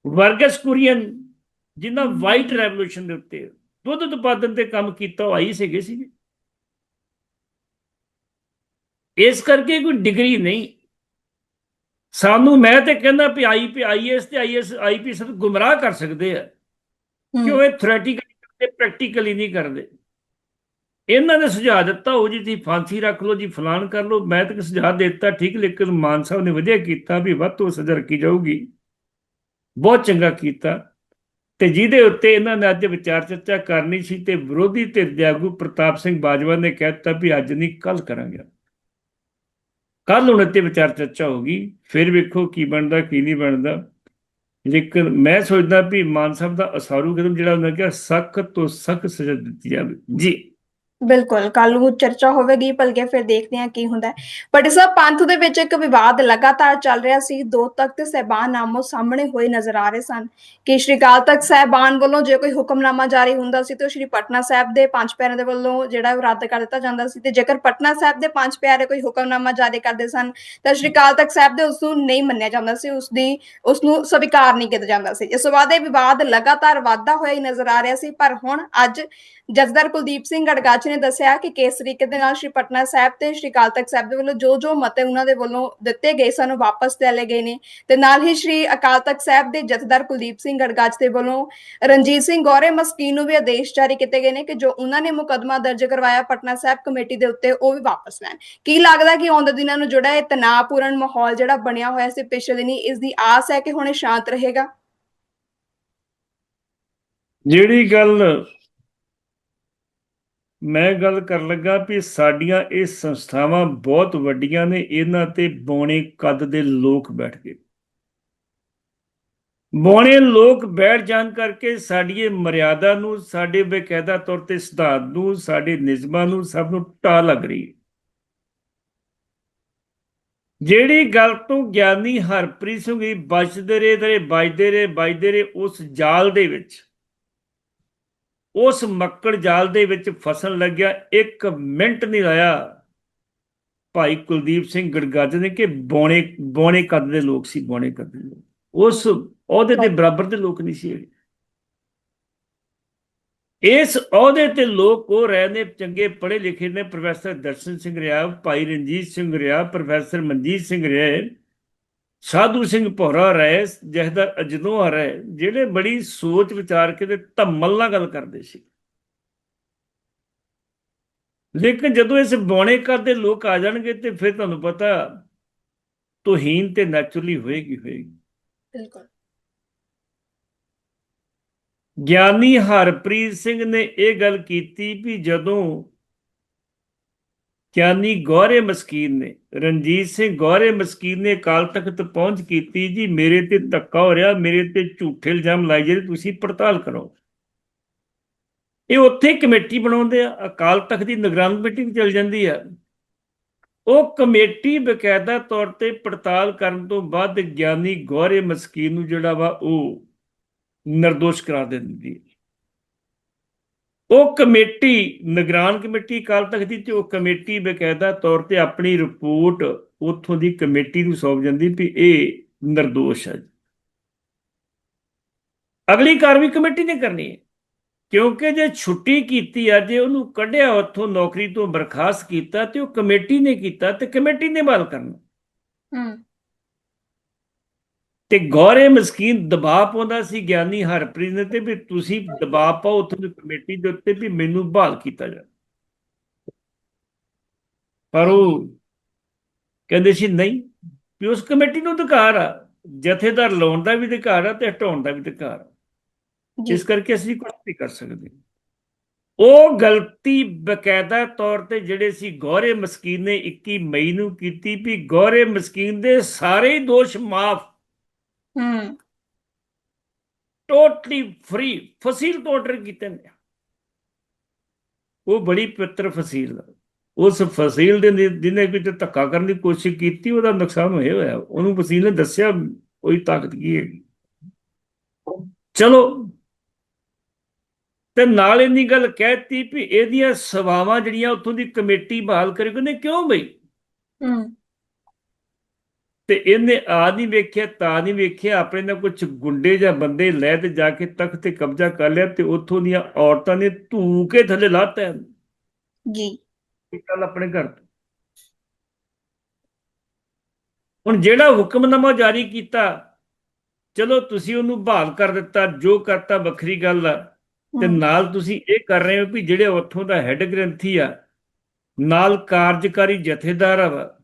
ਵਰਗਸ ਕੁਰੀਅਨ ਜਿਨ੍ਹਾਂ ਵਾਈਟ ਰੈਵੋਲੂਸ਼ਨ ਦੇ ਉੱਤੇ ਦੁੱਧ ਉਤਪਾਦਨ ਤੇ ਕੰਮ ਕੀਤਾ, ਉਹ ਆਈ ਸੀਗੇ। ਸੀ ਇਸ ਕਰਕੇ ਕੋਈ ਡਿਗਰੀ ਨਹੀਂ ਸਾਨੂੰ ਮੈਂ ਤੇ ਕਹਿੰਦਾ ਵੀ ਆਈਪੀ ਆਈਐਸ ਤੇ ਆਈਐਸ ਆਈਪੀ ਸਭ ਗੁੰਮਰਾਹ ਕਰ ਸਕਦੇ ਆ। ਕਿਉਂ ਇਹ ਥਿਓਰੈਟੀਕਲੀ ਕਰਦੇ ਪ੍ਰੈਕਟੀਕਲੀ ਨਹੀਂ ਕਰਦੇ? ਇਹਨਾਂ ਨੇ ਸੁਝਾਅ ਦਿੱਤਾ ਉਹ ਜੀ ਤੁਸੀਂ ਫਾਂਸੀ ਰੱਖ ਲਓ ਜੀ ਫਲਾਨ ਕਰ ਲਓ ਮੈਂ ਤਾਂ ਸੁਝਾਅ ਦੇ ਦਿੱਤਾ ਠੀਕ ਲੇਕਿਨ ਮਾਨ ਸਾਹਿਬ ਨੇ ਵਧੀਆ ਕੀਤਾ ਵੀ ਵੱਧ ਤੋਂ ਸਜ਼ਾ ਰੱਖੀ ਜਾਊਗੀ। ਬਹੁਤ ਚੰਗਾ ਕੀਤਾ। ਤੇ ਜਿਹਦੇ ਉੱਤੇ ਇਹਨਾਂ ਨੇ ਅੱਜ ਵਿਚਾਰ ਚਰਚਾ ਕਰਨੀ ਸੀ ਤੇ ਵਿਰੋਧੀ ਧਿਰ ਦੇ ਆਗੂ ਪ੍ਰਤਾਪ ਸਿੰਘ ਬਾਜਵਾ ਨੇ ਕਹਿ ਦਿੱਤਾ ਵੀ ਅੱਜ ਨਹੀਂ ਕੱਲ ਕਰਾਂਗੇ ਕੱਲ ਹੁਣ ਇੱਥੇ ਵਿਚਾਰ ਚਰਚਾ ਹੋਗੀ ਫਿਰ ਵੇਖੋ ਕੀ ਬਣਦਾ, ਕੀ ਨਹੀਂ ਬਣਦਾ। ਲੇਕਿਨ ਮੈਂ ਸੋਚਦਾ ਵੀ ਮਾਨ ਸਾਹਿਬ ਦਾ ਅਸਾਰੂ ਕਦਮ ਜਿਹੜਾ ਉਹਨਾਂ ਕਿਹਾ, ਸਖਤ ਤੋਂ ਸਖਤ ਸਜ਼ਾ ਦਿੱਤੀ ਜਾਵੇ। ਜੀ। ਬਿਲਕੁਲ ਕੱਲ ਨੂੰ ਚਰਚਾ ਹੋਵੇਗੀ, ਭਲਕੇ ਫਿਰ ਦੇਖਦੇ ਹਾਂ ਕੀ ਹੁੰਦਾ ਬਟ ਇਸ ਪੰਥ ਦੇ ਵਿੱਚ ਇੱਕ ਵਿਵਾਦ ਲਗਾਤਾਰ ਚੱਲ ਰਿਹਾ ਸੀ। ਦੋ ਤਖਤ ਸਹਿਬਾਨ ਨਾਮੋ ਸਾਹਮਣੇ ਹੋਏ ਨਜ਼ਰ ਆ ਰਹੇ ਸਨ ਕਿ ਸ਼੍ਰੀ ਅਕਾਲ ਤਖਤ ਸਹਿਬਾਨ ਵੱਲੋਂ ਜੇ ਕੋਈ ਹੁਕਮਨਾਮਾ ਜਾਰੀ ਹੁੰਦਾ ਸੀ ਤਾਂ ਸ਼੍ਰੀ ਪਟਨਾ ਸਾਹਿਬ ਦੇ ਪੰਜ ਪਿਆਰਿਆਂ ਦੇ ਵੱਲੋਂ ਜਿਹੜਾ ਉਹ ਰੱਦ ਕਰ ਦਿੱਤਾ ਜਾਂਦਾ ਸੀ ਤੇ ਜੇਕਰ ਪਟਨਾ ਸਾਹਿਬ ਦੇ ਪੰਜ ਪਿਆਰੇ ਕੋਈ ਹੁਕਮਨਾਮਾ ਜਾਰੀ ਕਰਦੇ ਸਨ ਤਾਂ ਸ਼੍ਰੀ ਅਕਾਲ ਤਖਤ ਸਾਹਿਬ ਦੇ ਉਸ ਨੂੰ ਨਹੀਂ ਮੰਨਿਆ ਜਾਂਦਾ ਸੀ। ਉਸ ਦੀ ਉਸ ਨੂੰ ਸਵੀਕਾਰ ਨਹੀਂ ਕੀਤਾ ਜਾਂਦਾ ਸੀ। ਇਸ ਤੋਂ ਬਾਅਦ ਇਹ ਵਿਵਾਦ ਲਗਾਤਾਰ ਵਾਧਾ ਹੋਇਆ ਹੀ ਨਜ਼ਰ ਆ ਰਿਹਾ ਸੀ। ਪਰ ਹੁਣ ਅੱਜ ਜਥੇਦਾਰ ਕੁਲਦੀਪ ਸਿੰਘ ਗੜਗਾਚ ਨੇ ਦੱਸਿਆ ਕਿ ਕਿਸ ਤਰੀਕੇ ਦੇ ਨਾਲ ਸ਼੍ਰੀ ਪਟਨਾ ਸਾਹਿਬ ਤੇ ਸ਼੍ਰੀ ਅਕਾਲ ਤਖਤ ਸਾਹਿਬ ਦੇ ਵੱਲੋਂ ਜੋ ਜੋ ਮਤੇ ਉਹਨਾਂ ਦੇ ਵੱਲੋਂ ਦਿੱਤੇ ਗਏ ਸਨ ਵਾਪਸ ਲੈ ਲਏ ਗਏ ਨੇ। ਤੇ ਨਾਲ ਹੀ ਸ਼੍ਰੀ ਅਕਾਲ ਤਖਤ ਸਾਹਿਬ ਦੇ ਜਥੇਦਾਰ ਕੁਲਦੀਪ ਸਿੰਘ ਗੜਗਾਚ ਦੇ ਵੱਲੋਂ ਰਣਜੀਤ ਸਿੰਘ ਗੌਰੇ ਮਸਕੀਨ ਨੂੰ ਵੀ ਆਦੇਸ਼ ਜਾਰੀ ਕੀਤੇ ਗਏ ਨੇ ਕਿ ਜੋ ਉਹਨਾਂ ਨੇ ਮੁਕਦਮਾ ਦਰਜ ਕਰਵਾਇਆ ਪਟਨਾ ਸਾਹਿਬ ਕਮੇਟੀ ਦੇ ਉੱਤੇ, ਉਹ ਵੀ ਵਾਪਸ ਲੈਣ। ਕੀ ਲੱਗਦਾ ਕਿ ਆਉਂਦੇ ਦਿਨਾਂ ਨੂੰ ਜਿਹੜਾ ਇਹ ਤਣਾਅਪੂਰਨ ਮਾਹੌਲ ਜਿਹੜਾ ਬਣਿਆ ਹੋਇਆ ਸੀ ਪਿਛਲੇ ਦਿਨੀ, ਇਸ ਦੀ ਆਸ ਹੈ ਕਿ ਹੁਣ ਇਹ ਸ਼ਾਂਤ ਰਹੇਗਾ? ਜਿਹੜੀ ਗੱਲ ਮੈਂ ਗੱਲ ਕਰਨ ਲੱਗਾ ਵੀ ਸਾਡੀਆਂ ਇਹ ਸੰਸਥਾਵਾਂ ਬਹੁਤ ਵੱਡੀਆਂ ਨੇ, ਇਹਨਾਂ ਤੇ ਬੌਣੇ ਕੱਦ ਦੇ ਲੋਕ ਬੈਠ ਗਏ। ਬੌਣੇ ਲੋਕ ਬੈਠ ਜਾਣ ਕਰਕੇ ਸਾਡੀ ਇਹ ਮਰਿਆਦਾ ਨੂੰ, ਸਾਡੇ ਬਕਾਇਦਾ ਤੌਰ ਤੇ ਸਿਧਾਂਤ ਨੂੰ, ਸਾਡੇ ਨਿਯਮਾਂ ਨੂੰ ਸਭ ਨੂੰ ਢਾ ਲੱਗ ਰਹੀ ਹੈ। ਜਿਹੜੀ ਗੱਲ ਤੋਂ ਗਿਆਨੀ ਹਰਪ੍ਰੀਤ ਸਿੰਘ ਜੀ ਬਚਦੇ ਰਹੇ ਦਰੇ ਬਚਦੇ ਰਹੇ ਬਚਦੇ ਰਹੇ ਉਸ ਜਾਲ ਦੇ ਵਿੱਚ। ਉਸ ਮੱਕੜ ਜਾਲ ਦੇ ਵਿੱਚ ਫਸਣ ਲੱਗਿਆ। ਇੱਕ ਮਿੰਟ ਨਹੀਂ ਲਾਇਆ ਭਾਈ ਕੁਲਦੀਪ ਸਿੰਘ ਗੜਗੱਜ ਨੇ ਕਿ ਬੋਣੇ ਬੋਣੇ ਕੱਦ ਦੇ ਲੋਕ ਸੀ ਬੋਣੇ ਕੱਦ ਦੇ ਲੋਕ। ਉਸ ਅਹੁਦੇ ਦੇ ਬਰਾਬਰ ਦੇ ਲੋਕ ਨਹੀਂ ਸੀ ਇਸ ਅਹੁਦੇ ਤੇ ਲੋਕ ਉਹ ਰਹੇ ਨੇ ਚੰਗੇ ਪੜ੍ਹੇ ਲਿਖੇ ਨੇ ਪ੍ਰੋਫੈਸਰ ਦਰਸ਼ਨ ਸਿੰਘ ਰਿਆ ਭਾਈ ਰਣਜੀਤ ਸਿੰਘ ਰਿਆ ਪ੍ਰੋਫੈਸਰ ਮਨਜੀਤ ਸਿੰਘ ਰਿਆ ਸਾਧੂ ਸਿੰਘ ਭੋਰਾ ਰਹੇ ਜਹਦਰ ਅਜਨੋ ਰਹੇ ਜਿਹੜੇ ਬੜੀ ਸੋਚ ਵਿਚਾਰ ਕੇ ਤੇ ਧੰਮਲ ਨਾਲ ਗੱਲ ਕਰਦੇ ਸੀ। ਲੇਕਿਨ ਜਦੋਂ ਇਸ ਬੌਣੇ ਕਰਦੇ ਲੋਕ ਆ ਜਾਣਗੇ ਤੇ ਫਿਰ ਤੁਹਾਨੂੰ ਪਤਾ ਤੋਹੀਨ ਤੇ ਨੈਚੁਰਲੀ ਹੋਏਗੀ ਹੋਏਗੀ। ਬਿਲਕੁਲ। ਗਿਆਨੀ ਹਰਪ੍ਰੀਤ ਸਿੰਘ ਨੇ ਇਹ ਗੱਲ ਕੀਤੀ ਵੀ ਜਦੋਂ ਗਿਆਨੀ ਗੋਰੇ ਮਸਕੀਨ ਨੇ, ਰਣਜੀਤ ਸਿੰਘ ਗੋਰੇ ਮਸਕੀਨ ਨੇ ਅਕਾਲ ਤਖਤ ਪਹੁੰਚ ਕੀਤੀ, ਜੀ, ਮੇਰੇ ਤੇ ਧੱਕਾ ਹੋ ਰਿਹਾ, ਮੇਰੇ ਤੇ ਝੂਠੇ ਇਲਜ਼ਾਮ ਲਾਏ ਜਿਹੜੇ ਤੁਸੀਂ ਪੜਤਾਲ ਕਰੋ। ਇਹ ਉੱਥੇ ਕਮੇਟੀ ਬਣਾਉਂਦੇ ਆ, ਅਕਾਲ ਤਖਤ ਦੀ ਨਿਗਰਾਨ ਕਮੇਟੀ ਵੀ ਚਲ ਜਾਂਦੀ ਆ। ਉਹ ਕਮੇਟੀ ਬਕਾਇਦਾ ਤੌਰ ਤੇ ਪੜਤਾਲ ਕਰਨ ਤੋਂ ਬਾਅਦ ਗਿਆਨੀ ਗੋਰੇ ਮਸਕੀਨ ਨੂੰ ਜਿਹੜਾ ਵਾ ਉਹ ਨਿਰਦੋਸ਼ ਕਰਾ ਦਿੰਦੀ ਹੈ ਉਹ ਕਮੇਟੀ, ਨਿਗਰਾਨ ਕਮੇਟੀ ਕਾਲ ਤੱਕ ਦੀ ਤੇ ਉਹ ਕਮੇਟੀ ਬਕਾਇਦਾ ਤੌਰ ਤੇ ਆਪਣੀ ਰਿਪੋਰਟ ਉੱਥੋਂ ਦੀ ਕਮੇਟੀ ਨੂੰ ਸੌਂਪ ਜਾਂਦੀ ਵੀ ਇਹ ਨਿਰਦੋਸ਼ ਹੈ ਅਗਲੀ ਕਾਰਵਾਈ ਕਮੇਟੀ ਨੇ ਕਰਨੀ ਹੈ, ਕਿਉਂਕਿ ਜੇ ਛੁੱਟੀ ਕੀਤੀ ਆ, ਜੇ ਉਹਨੂੰ ਕੱਢਿਆ ਉੱਥੋਂ ਨੌਕਰੀ ਤੋਂ ਬਰਖਾਸਤ ਕੀਤਾ ਤੇ ਉਹ ਕਮੇਟੀ ਨੇ ਕੀਤਾ ਤੇ ਕਮੇਟੀ ਨੇ ਬਾਲ ਕਰਨਾ। ਹੂੰ। ਤੇ ਗੌਰੇ ਮਸਕੀਨ ਦਬਾਅ ਪਾਉਂਦਾ ਸੀ ਗਿਆਨੀ ਹਰਪ੍ਰੀਤ ਨੇ ਤੇ ਵੀ ਤੁਸੀਂ ਦਬਾਅ ਪਾਓ ਉੱਥੋਂ ਦੀ ਕਮੇਟੀ ਦੇ ਉੱਤੇ ਵੀ ਮੈਨੂੰ ਬਹਾਲ ਕੀਤਾ ਜਾਵੇ। ਪਰ ਉਹ ਕਹਿੰਦੇ ਸੀ ਨਹੀਂ ਵੀ ਉਸ ਕਮੇਟੀ ਨੂੰ ਅਧਿਕਾਰ ਆ ਜਥੇਦਾਰ ਲਾਉਣ ਦਾ ਵੀ ਅਧਿਕਾਰ ਆ ਤੇ ਹਟਾਉਣ ਦਾ ਵੀ ਅਧਿਕਾਰ ਆ। ਜੀ। ਇਸ ਕਰਕੇ ਅਸੀਂ ਕੁਝ ਨਹੀਂ ਕਰ ਸਕਦੇ। ਉਹ ਗਲਤੀ ਬਕਾਇਦਾ ਤੌਰ ਤੇ ਜਿਹੜੇ ਸੀ ਗੌਰੇ ਮਸਕੀਨ ਨੇ 21 ਮਈ ਨੂੰ ਕੀਤੀ ਵੀ ਗੌਰੇ ਮਸਕੀਨ ਦੇ ਸਾਰੇ ਹੀ ਦੋਸ਼ ਮਾਫ ਹੂੰ। ਟੋਟਲੀ ਫ੍ਰੀ ਫਸੀਲ ਤੋਂ ਆਰਡਰ ਕੀਤੇ ਨੇ ਉਹ ਬੜੀ ਪਵਿੱਤਰ ਫਸੀਲ। ਉਸ ਫਸੀਲ ਦੇ ਜਿਹਨੇ ਕੋਈ ਤੇ ਧੱਕਾ ਕਰਨ ਦੀ ਕੋਸ਼ਿਸ਼ ਕੀਤੀ ਉਹਦਾ ਨੁਕਸਾਨ ਹੋਇਆ ਹੋਇਆ। ਉਹਨੂੰ ਫਸੀਲ ਨੇ ਦੱਸਿਆ ਉਹਦੀ ਤਾਕਤ ਕੀ ਹੈ ਚਲੋ। ਤੇ ਨਾਲ ਇੰਨੀ ਗੱਲ ਕਹਿਤੀ ਵੀ ਇਹਦੀਆਂ ਸੇਵਾਵਾਂ ਜਿਹੜੀਆਂ ਉੱਥੋਂ ਦੀ ਕਮੇਟੀ ਬਹਾਲ ਕਰੇ ਕਹਿੰਦੇ ਕਿਉਂ ਬਈ? ਹੂੰ। ਤੇ ਇਹਨੇ ਆ ਨਹੀਂ ਵੇਖਿਆ ਤਾਂ ਨਹੀਂ ਵੇਖਿਆ ਆਪਣੇ ਨਾਲ ਕੁਝ ਗੁੰਡੇ ਜਾਂ ਬੰਦੇ ਲੈ ਤੇ ਜਾ ਕੇ ਤਖਤ ਤੇ ਕਬਜ਼ਾ ਕਰ ਲਿਆ ਤੇ ਉੱਥੋਂ ਦੀਆਂ ਔਰਤਾਂ ਨੇ ਧੂ ਕੇ ਥੱਲੇ ਲਾਤਾ। ਜੀ। ਗੱਲ ਆਪਣੇ ਘਰ ਤੋਂ। ਹੁਣ ਜਿਹੜਾ ਹੁਕਮਨਾਮਾ ਜਾਰੀ ਕੀਤਾ ਚਲੋ ਤੁਸੀਂ ਉਹਨੂੰ ਬਹਾਲ ਕਰ ਦਿੱਤਾ ਜੋ ਕਰਤਾ ਵੱਖਰੀ ਗੱਲ ਆ ਤੇ ਨਾਲ ਤੁਸੀਂ ਇਹ ਕਰ ਰਹੇ ਹੋ ਵੀ ਜਿਹੜੇ ਉੱਥੋਂ ਦਾ ਹੈੱਡ ਗ੍ਰੰਥੀ ਆ ਨਾਲ ਕਾਰਜਕਾਰੀ ਜਥੇਦਾਰ ਆ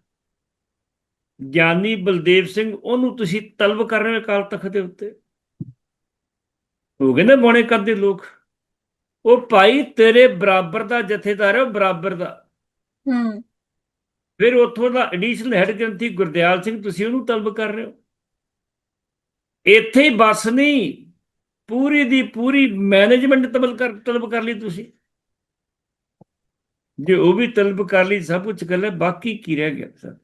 ਗਿਆਨੀ ਬਲਦੇਵ ਸਿੰਘ ਉਹਨੂੰ ਤੁਸੀਂ ਤਲਬ ਕਰ ਰਹੇ ਹੋ ਅਕਾਲ ਤਖਤ ਦੇ ਉੱਤੇ। ਹੋ ਗਏ ਨਾ ਬੋਣੇ ਕਰਦੇ ਲੋਕ। ਉਹ ਭਾਈ ਤੇਰੇ ਬਰਾਬਰ ਦਾ ਜਥੇਦਾਰ ਹੈ ਬਰਾਬਰ ਦਾ। ਹੂੰ। ਫਿਰ ਉੱਥੋਂ ਦਾ ਐਡੀਸ਼ਨਲ ਹੈੱਡ ਗ੍ਰੰਥੀ ਗੁਰਦਿਆਲ ਸਿੰਘ ਤੁਸੀਂ ਉਹਨੂੰ ਤਲਬ ਕਰ ਰਹੇ ਹੋ। ਇੱਥੇ ਹੀ ਬਸ ਨਹੀਂ ਪੂਰੀ ਦੀ ਪੂਰੀ ਮੈਨੇਜਮੈਂਟ ਤਲਬ ਕਰ ਤਲਬ ਕਰ ਲਈ ਤੁਸੀਂ। ਜੇ ਉਹ ਵੀ ਤਲਬ ਕਰ ਲਈ ਸਭ ਕੁਝ ਕਰ ਲਿਆ ਬਾਕੀ ਕੀ ਰਹਿ ਗਿਆ? ਸਰ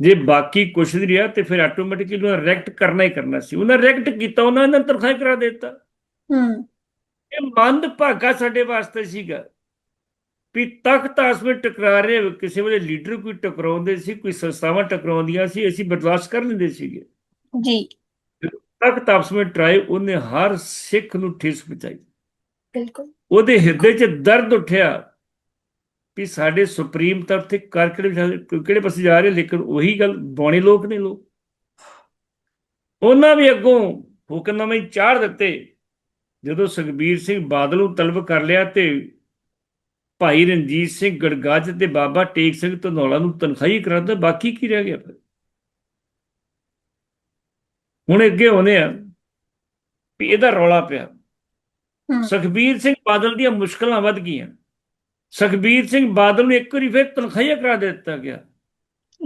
ਜੇ ਬਾਕੀ ਕੁਛ ਨਹੀਂ ਰਿਹਾ ਤੇ ਫਿਰ ਆਟੋਮੈਟਿਕਲੀ ਉਹਨਾਂ ਰੈਕਟ ਕਰਨਾ ਹੀ ਕਰਨਾ ਸੀ। ਉਹਨਾਂ ਰੈਕਟ ਕੀਤਾ ਉਹਨਾਂ ਨੇ ਤਨਖਾਹ ਕਰਾ ਦਿੱਤਾ। ਹੂੰ। ਇਹ ਮੰਦ ਭਾਗਾ ਸਾਡੇ ਵਾਸਤੇ ਸੀਗਾ ਵੀ ਤਖਤ ਆਪਸ ਵਿੱਚ ਟਕਰਾ ਰਹੇ ਕਿਸੇ ਵੇਲੇ ਲੀਡਰ ਕੋਈ ਟਕਰਾਉਂਦੇ ਸੀ ਕੋਈ ਸੰਸਥਾਵਾਂ ਟਕਰਾਉਂਦੀਆਂ ਸੀ ਅਸੀਂ ਬਰਦਾਸ਼ਤ ਕਰ ਲੈਂਦੇ ਸੀਗੇ। ਜੀ। ਤਖਤ ਆਪਸ ਵਿੱਚ ਟਰਾਏ ਉਹਨੇ ਹਰ ਸਿੱਖ ਨੂੰ ਠੇਸ ਪਹੁੰਚਾਈ। ਬਿਲਕੁਲ। ਉਹਦੇ ਹਿਰਦੇ 'ਚ ਦਰਦ ਉੱਠਿਆ। ਵੀ ਸਾਡੇ ਸੁਪਰੀਮ ਤਖਤ ਤੇ ਕਰ ਕਿਹੜੇ ਕਿਹੜੇ ਪਾਸੇ ਜਾ ਰਹੇ ਲੇਕਿਨ ਉਹੀ ਗੱਲ ਬੌਣੇ ਲੋਕ ਨੇ ਲੋਕ। ਉਹਨਾਂ ਵੀ ਅੱਗੋਂ ਹੁਕਮਨਾਮੇ ਚਾੜ ਦਿੱਤੇ। ਜਦੋਂ ਸੁਖਬੀਰ ਸਿੰਘ ਬਾਦਲ ਨੂੰ ਤਲਬ ਕਰ ਲਿਆ ਤੇ ਭਾਈ ਰਣਜੀਤ ਸਿੰਘ ਗੜਗੱਜ ਤੇ ਬਾਬਾ ਟੇਕ ਸਿੰਘ ਧਨੌਲਾ ਨੂੰ ਤਨਖਾਹੀ ਕਰਾ ਦਿੱਤਾ ਬਾਕੀ ਕੀ ਰਹਿ ਗਿਆ ਫਿਰ? ਹੁਣ ਅੱਗੇ ਹੋਣੇ ਆ ਵੀ ਇਹਦਾ ਰੌਲਾ ਪਿਆ। ਸੁਖਬੀਰ ਸਿੰਘ ਬਾਦਲ ਦੀਆਂ ਮੁਸ਼ਕਲਾਂ ਵੱਧ ਗਈਆਂ। ਸੁਖਬੀਰ ਸਿੰਘ ਬਾਦਲ ਨੂੰ ਇੱਕ ਵਾਰੀ ਫਿਰ ਤਨਖਾਹੀਆ ਕਰਾ ਦਿੱਤਾ ਗਿਆ।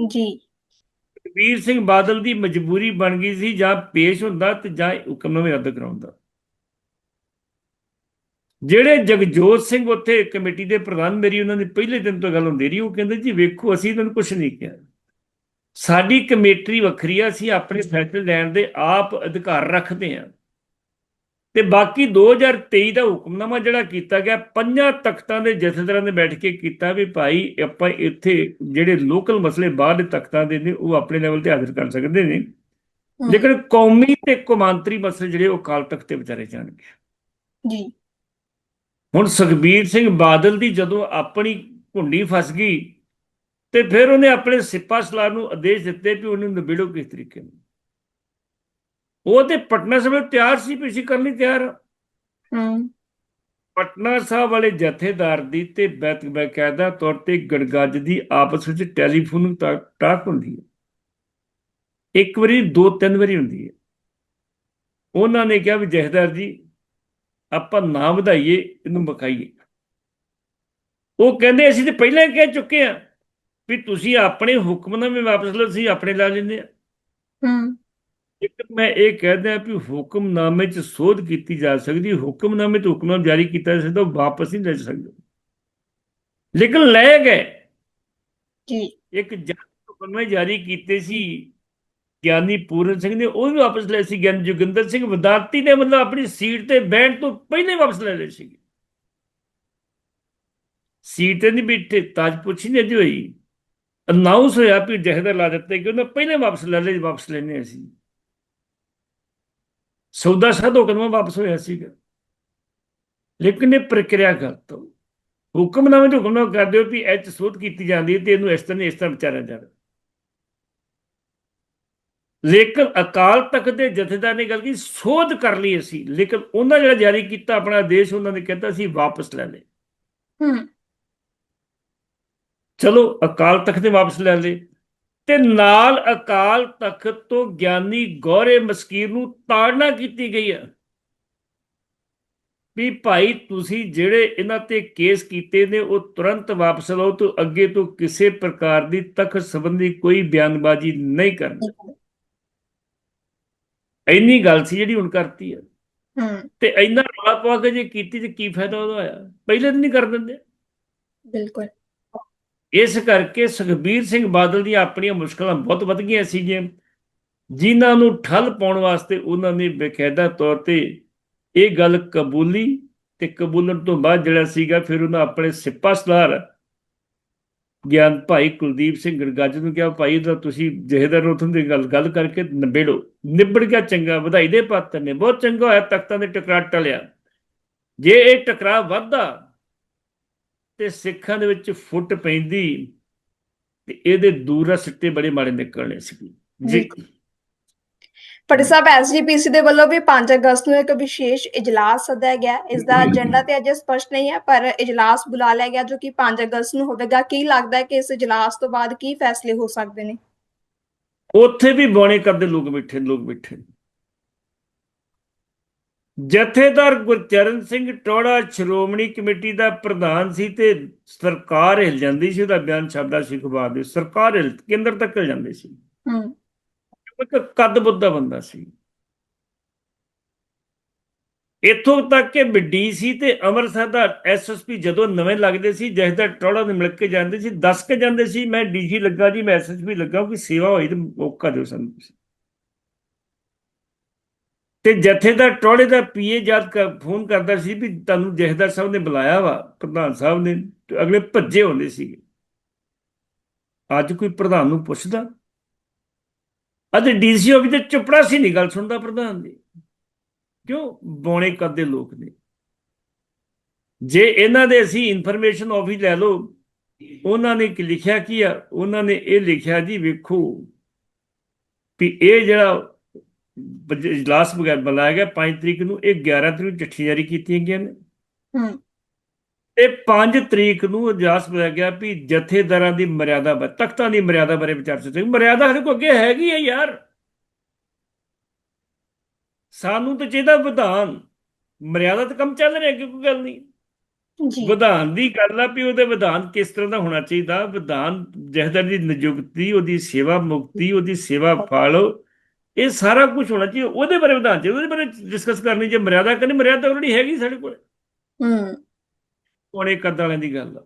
ਜੀ। ਸੁਖਬੀਰ ਸਿੰਘ ਬਾਦਲ ਦੀ ਮਜਬੂਰੀ ਬਣ ਗਈ ਸੀ ਜਾਂ ਪੇਸ਼ ਹੁੰਦਾ ਤੇ ਜਾਂ ਹੁਕਮਨਾਮੇ ਰੱਦ ਕਰਾਉਂਦਾ। ਜਿਹੜੇ ਜਗਜੋਤ ਸਿੰਘ ਉੱਥੇ ਕਮੇਟੀ ਦੇ ਪ੍ਰਧਾਨ ਮੇਰੀ ਉਹਨਾਂ ਦੀ ਪਹਿਲੇ ਦਿਨ ਤੋਂ ਗੱਲ ਹੁੰਦੀ ਰਹੀ ਉਹ ਕਹਿੰਦੇ ਜੀ ਵੇਖੋ ਅਸੀਂ ਇਹਨਾਂ ਨੂੰ ਕੁਝ ਨਹੀਂ ਕਿਹਾ। ਸਾਡੀ ਕਮੇਟੀ ਵੱਖਰੀ ਆ ਅਸੀਂ ਆਪਣੇ ਫੈਸਲੇ ਲੈਣ ਦੇ ਆਪ ਅਧਿਕਾਰ ਰੱਖਦੇ ਹਾਂ। ਤੇ ਬਾਕੀ 2023 ਦਾ ਹੁਕਮਨਾਮਾ ਜਿਹੜਾ ਕੀਤਾ ਗਿਆ ਪੰਜਾਂ ਤਖਤਾਂ ਦੇ ਜਥੇਦਾਰਾਂ ਨੇ ਬੈਠ ਕੇ ਕੀਤਾ ਵੀ ਭਾਈ ਆਪਾਂ ਇੱਥੇ ਜਿਹੜੇ ਲੋਕਲ ਮਸਲੇ ਬਾਹਰ ਦੇ ਤਖਤਾਂ ਦੇ ਨੇ ਉਹ ਆਪਣੇ ਲੈਵਲ ਤੇ ਹਾਜ਼ਰ ਕਰ ਸਕਦੇ ਨੇ। ਲੇਕਿਨ ਕੌਮੀ ਤੇ ਕੌਮਾਂਤਰੀ ਮਸਲੇ ਜਿਹੜੇ ਉਹ ਅਕਾਲ ਤਖਤ ਤੇ ਵਿਚਾਰੇ ਜਾਣਗੇ। ਜੀ। ਹੁਣ ਸੁਖਬੀਰ ਸਿੰਘ ਬਾਦਲ ਦੀ ਜਦੋਂ ਆਪਣੀ ਘੁੰਡੀ ਫਸ ਗਈ ਤੇ ਫਿਰ ਉਹਨੇ ਆਪਣੇ ਸਿਪਾ ਸਲਾਰ ਨੂੰ ਆਦੇਸ਼ ਦਿੱਤੇ ਵੀ ਉਹਨੂੰ ਨਿਬੇੜੋ ਕਿਸ ਤਰੀਕੇ ਨਾਲ। ਉਹ ਤੇ ਪਟਨਾ ਸਾਹਿਬ ਨੂੰ ਤਿਆਰ ਸੀ ਅਸੀਂ ਕਰਨ ਲਈ ਤਿਆਰ। ਹਾਂ। ਪਟਨਾ ਸਾਹਿਬ ਵਾਲੇ ਜਥੇਦਾਰ ਦੀ ਤੇ ਬੈਤ ਬਕਾਇਦਾ ਤੌਰ ਤੇ ਗੜਗੱਜ ਦੀ ਆਪਸ ਵਿੱਚ ਟੈਲੀਫੋਨ ਟਾਕ ਹੁੰਦੀ ਹੈ। ਇੱਕ ਵਾਰੀ ਦੋ ਤਿੰਨ ਵਾਰੀ ਹੁੰਦੀ ਹੈ। ਉਹਨਾਂ ਨੇ ਕਿਹਾ ਵੀ ਜਥੇਦਾਰ ਜੀ ਆਪਾਂ ਨਾ ਵਧਾਈਏ ਇਹਨੂੰ ਮਕਾਈਏ ਉਹ ਕਹਿੰਦੇ ਅਸੀਂ ਤੇ ਪਹਿਲਾਂ ਹੀ ਕਹਿ ਚੁੱਕੇ ਆ ਵੀ ਤੁਸੀਂ ਆਪਣੇ ਹੁਕਮਨਾਮੇ ਵਾਪਸ ਲਓ ਅਸੀਂ ਆਪਣੇ ਲਾ ਲੈਂਦੇ ਆ ਹੂੰ। ਇੱਕ ਮੈਂ ਇਹ ਕਹਿੰਦਾ ਵੀ ਹੁਕਮਨਾਮੇ 'ਚ ਸੋਧ ਕੀਤੀ ਜਾ ਸਕਦੀ ਹੁਕਮਨਾਮੇ ਤੋਂ ਹੁਕਮਨਾਮਾ ਜਾਰੀ ਕੀਤਾ ਜਾ ਸਕਦਾ ਵਾਪਸ ਨਹੀਂ ਲੈ ਸਕਦੇ। ਲੇਕਿਨ ਲੈ ਗਏ। ਜੀ। ਇੱਕ ਹੁਕਮਨਾਮੇ ਜਾਰੀ ਕੀਤੇ ਸੀ ਗਿਆਨੀ ਪੂਰਨ ਸਿੰਘ ਨੇ ਉਹ ਵੀ ਵਾਪਸ ਲਏ ਸੀ। ਗਿਆਨੀ ਜੋਗਿੰਦਰ ਸਿੰਘ ਵਿਦਾਰਤੀ ਨੇ ਮਤਲਬ ਆਪਣੀ ਸੀਟ ਤੇ ਬੈਠ ਤੋਂ ਪਹਿਲਾਂ ਵਾਪਸ ਲੈ ਲਏ ਸੀ। ਸੀਟ ਤੇ ਨਹੀਂ ਬੈਠੇ ਤਾਜਪੁੱਛੀ ਨੇ ਜੋ ਹੋਈ। ਅਨਾਉਂਸ ਹੋਇਆ ਵੀ ਜਹਦਰ ਲਾ ਦਿੱਤੇ ਕਿ ਉਹਨਾਂ ਪਹਿਲਾਂ ਵਾਪਸ ਲੈ ਲਏ ਵਾਪਸ ਲੈਣੇ ਅਸੀਂ। ਸੌਦਾ ਸਾਧੋ ਕਦਮ ਵਾਪਸ ਹੋਇਆ ਸੀਗਾ। ਲੇਕਿਨ ਇਹ ਪ੍ਰਕਿਰਿਆ ਗਲਤ ਹੋ ਹੁਕਮਨਾਮੇ ਤੋਂ ਹੁਕਮਨਾਮਾ ਕਰਦੇ ਹੋ ਵੀ ਇਹ 'ਚ ਸੋਧ ਕੀਤੀ ਜਾਂਦੀ ਹੈ ਤੇ ਇਹਨੂੰ ਇਸ ਤਰ੍ਹਾਂ ਇਸ ਤਰ੍ਹਾਂ ਵਿਚਾਰਿਆ ਜਾਵੇ। ਲੇਕਿਨ ਅਕਾਲ ਤਖਤ ਦੇ ਜਥੇਦਾਰ ਨੇ ਗੱਲ ਕੀ ਸੋਧ ਕਰ ਲਈ ਅਸੀਂ। ਲੇਕਿਨ ਉਹਨਾਂ ਜਿਹੜਾ ਜਾਰੀ ਕੀਤਾ ਆਪਣਾ ਆਦੇਸ਼ ਉਹਨਾਂ ਨੇ ਕਹਿੰਦਾ ਸੀ ਵਾਪਸ ਲੈ ਲੈ ਹੂੰ। ਚਲੋ ਅਕਾਲ ਤਖਤ ਨੇ ਵਾਪਸ ਲੈ ਲਏ। ਤੇ ਨਾਲ ਅਕਾਲ ਤਖਤ ਤੋਂ ਗਿਆਨੀ ਗੌਰੇ ਮਸਕੀਰ ਨੂੰ ਤਾੜਨਾ ਕੀਤੀ ਗਈ ਹੈ। ਵੀ ਭਾਈ ਤੁਸੀਂ ਜਿਹੜੇ ਇਹਨਾਂ ਤੇ ਕੇਸ ਕੀਤੇ ਨੇ ਉਹ ਤੁਰੰਤ ਵਾਪਸ ਲਓ ਤੋਂ ਅੱਗੇ ਤੋਂ ਕਿਸੇ ਪ੍ਰਕਾਰ ਦੀ ਤਖਤ ਸੰਬੰਧੀ ਕੋਈ ਬਿਆਨਬਾਜ਼ੀ ਨਹੀਂ ਕਰਨੀ। ਇੰਨੀ ਗੱਲ ਸੀ ਜਿਹੜੀ ਹੁਣ ਕਰਤੀ ਹੈ। ਹੂੰ। ਤੇ ਇੰਨਾ ਰੌਲਾ ਪਾ ਕੇ ਜੇ ਕੀਤੀ ਤੇ ਕੀ ਫਾਇਦਾ ਉਹਦਾ ਹੋਇਆ? ਪਹਿਲੇ ਤਾਂ ਨਹੀਂ ਕਰ ਦਿੰਦੇ। ਬਿਲਕੁਲ। ਇਸ ਕਰਕੇ ਸੁਖਬੀਰ ਸਿੰਘ ਬਾਦਲ ਦੀਆਂ ਆਪਣੀਆਂ ਮੁਸ਼ਕਲਾਂ ਬਹੁਤ ਵੱਧ ਗਈਆਂ ਸੀਗੀਆਂ, ਜਿਨ੍ਹਾਂ ਨੂੰ ਠੱਲ ਪਾਉਣ ਵਾਸਤੇ ਉਹਨਾਂ ਨੇ ਬਕਾਇਦਾ ਤੌਰ ਤੇ ਇਹ ਗੱਲ ਕਬੂਲੀ ਤੇ ਕਬੂਲਣ ਤੋਂ ਬਾਅਦ ਜਿਹੜਾ ਸੀਗਾ ਫਿਰ ਉਹਨਾਂ ਆਪਣੇ ਸਿੱਪਾ ਸਲਾਰ ਗਿਆਨ ਭਾਈ ਕੁਲਦੀਪ ਸਿੰਘ ਗੜਗੱਜ ਨੂੰ ਕਿਹਾ, ਭਾਈ ਦਾ ਤੁਸੀਂ ਜਹੇਦਾਰ ਉਥੋਂ ਦੀ ਗੱਲ ਗੱਲ ਕਰਕੇ ਨਿਬੇੜੋ। ਨਿਬੜ ਗਿਆ ਚੰਗਾ, ਵਧਾਈ ਦੇ ਪਾਤਰ ਨੇ। ਬਹੁਤ ਚੰਗਾ ਹੋਇਆ, ਤਖਤਾਂ ਦੇ ਟਕਰਾਅ ਟਲਿਆ। ਜੇ ਇਹ ਟਕਰਾਅ ਵੱਧਦਾ ਤੇ ਸਿੱਖਾਂ ਦੇ ਵਿੱਚ ਫੁੱਟ ਪੈਂਦੀ ਤੇ ਇਹਦੇ ਦੂਰ ਸਿੱਟੇ ਬੜੇ ਮਾੜੇ ਨਿਕਲਣੇ ਸੀ। ਜੀ। ਪਟਿ ਸਾਹਿਬ ਐਸਜੀਪੀਸੀ ਦੇ ਵੱਲੋਂ ਵੀ 5 ਅਗਸਤ ਨੂੰ ਇੱਕ ਵਿਸ਼ੇਸ਼ ਇਜਲਾਸ ਸੱਦਿਆ ਗਿਆ। ਇਸ ਦਾ ਏਜੰਡਾ ਤੇ ਅਜੇ ਸਪਸ਼ਟ ਨਹੀਂ ਹੈ ਪਰ ਇਜਲਾਸ ਬੁਲਾ ਲਿਆ ਗਿਆ ਜੋ ਕਿ 5 ਅਗਸਤ ਨੂੰ ਹੋਵੇਗਾ। ਕੀ ਲੱਗਦਾ ਹੈ ਕਿ ਇਸ ਇਜਲਾਸ ਤੋਂ ਬਾਅਦ ਕੀ ਫੈਸਲੇ ਹੋ ਸਕਦੇ ਨੇ? ਉੱਥੇ ਵੀ ਬੋਣੇ ਕਰਦੇ ਲੋਕ ਬੈਠੇ ਲੋਕ ਬੈਠੇ। ਜਥੇਦਾਰ ਗੁਰਚਰਨ ਸਿੰਘ ਟੋੜਾ ਸ਼੍ਰੋਮਣੀ ਕਮੇਟੀ ਦਾ ਪ੍ਰਧਾਨ ਸੀ ਤੇ ਸਰਕਾਰ ਹਿਲ ਜਾਂਦੀ ਸੀ ਉਹਦਾ ਬਿਆਨ ਛਾਪਦਾ ਸੀ ਅਖਬਾਰ ਦੇ ਸਰਕਾਰ ਹਿਲ ਕੇਂਦਰ ਤੱਕ ਹਿਲ ਜਾਂਦੀ ਸੀ। ਹੂੰ। ਇੱਕ ਕੱਦ ਬੁੱਧਾ ਬੰਦਾ ਸੀ। ਇੱਥੋਂ ਤੱਕ ਕਿ ਡੀਸੀ ਤੇ ਅੰਮ੍ਰਿਤਸਰ ਦਾ ਐਸਐਸਪੀ ਜਦੋਂ ਨਵੇਂ ਲੱਗਦੇ ਸੀ ਜਥੇਦਾਰ ਟੋੜਾ ਨੂੰ ਮਿਲ ਕੇ ਜਾਂਦੇ ਸੀ ਦੱਸ ਕੇ ਜਾਂਦੇ ਸੀ ਮੈਂ ਡੀਸੀ ਲੱਗਾ ਜੀ ਮੈਂ ਐਸਐਸਪੀ ਲੱਗਾ ਕੋਈ ਸੇਵਾ ਹੋਈ ਤੇ ਮੌਕਾ ਦਿਓ ਸਾਨੂੰ ਤੇ ਜਥੇਦਾਰ ਟੋੜੇ ਦਾ ਪੀਏ ਜਦ ਕ- ਫੋਨ ਕਰਦਾ ਸੀ ਵੀ ਤੁਹਾਨੂੰ ਜਥੇਦਾਰ ਸਾਹਿਬ ਨੇ ਬੁਲਾਇਆ ਵਾ, ਪ੍ਰਧਾਨ ਸਾਹਿਬ ਨੇ ਅਗਲੇ ਭੱਜੇ ਹੁੰਦੇ ਸੀਗੇ। ਅੱਜ ਕੋਈ ਪ੍ਰਧਾਨ ਨੂੰ ਪੁੱਛਦਾ। ਅਤੇ ਡੀਸੀ ਆਫਿਸ ਤੇ ਚੁੱਪੜਾ ਸੀ ਨਹੀਂ ਗੱਲ ਸੁਣਦਾ ਪ੍ਰਧਾਨ ਦੀ ਕਿਉਂ? ਬੋਣੇ ਕਰਦੇ ਲੋਕ ਨੇ। ਜੇ ਇਹਨਾਂ ਦੇ ਅਸੀਂ ਇਨਫੋਰਮੇਸ਼ਨ ਆਫਿਸ ਲੈ ਲਓ, ਉਹਨਾਂ ਨੇ ਲਿਖਿਆ ਕੀ ਆ? ਉਹਨਾਂ ਨੇ ਇਹ ਲਿਖਿਆ ਜੀ ਵੇਖੋ ਵੀ ਇਹ ਜਿਹੜਾ ਇਜਲਾਸ ਵਗੈਰਾ ਬੁਲਾਇਆ ਗਿਆ 5 ਤਰੀਕ ਨੂੰ ਇਹ 11 ਤਰੀਕ ਨੂੰ ਚਿੱਠੀ ਜਾਰੀ ਕੀਤੀਆਂ ਗਈਆਂ ਨੇ। ਹੂੰ। ਤੇ 5 ਤਰੀਕ ਨੂੰ ਇਜਲਾਸ ਬੁਲਾਇਆ ਗਿਆ ਵੀ ਜਥੇਦਾਰਾਂ ਦੀ ਮਰਿਆਦਾ ਬਾਰੇ ਤਖਤਾਂ ਦੀ ਮਰਿਆਦਾ ਬਾਰੇ ਵਿਚਾਰ ਚਰਚਾ ਮਰਿਆਦਾ ਹਰੇ ਕੋ ਅੱਗੇ ਹੈਗੀ ਹੈ ਯਾਰ। ਸਾਨੂੰ ਤਾਂ ਚਾਹੀਦਾ ਵਿਧਾਨ। ਮਰਿਆਦਾ ਤਾਂ ਕੰਮ ਚੱਲ ਰਿਹਾ ਅੱਗੇ ਕੋਈ ਗੱਲ ਨਹੀਂ। ਜੀ। ਵਿਧਾਨ ਦੀ ਗੱਲ ਆ ਵੀ ਉਹਦੇ ਵਿਧਾਨ ਕਿਸ ਤਰ੍ਹਾਂ ਦਾ ਹੋਣਾ ਚਾਹੀਦਾ। ਵਿਧਾਨ ਜਹਦਰ ਦੀ ਨਿਯੁਕਤੀ ਉਹਦੀ ਸੇਵਾ ਮੁਕਤੀ ਉਹਦੀ ਸੇਵਾ ਫਲ। ਇਹ ਸਾਰਾ ਕੁਝ ਹੋਣਾ ਚਾਹੀਦਾ। ਉਹਦੇ ਬਾਰੇ ਵਿਧਾਨ ਚਾਹੀਦਾ ਉਹਦੇ ਬਾਰੇ ਡਿਸਕਸ ਕਰਨੀ ਜੇ ਮਰਿਆਦਾ ਕਰਨੀ ਮਰਿਆਦਾ ਆਲਰੇਡੀ ਹੈਗੀ ਸਾਡੇ ਕੋਲ। ਹੂੰ। ਕੋਣੇ ਕੱਦ ਵਾਲਿਆਂ ਦੀ ਗੱਲ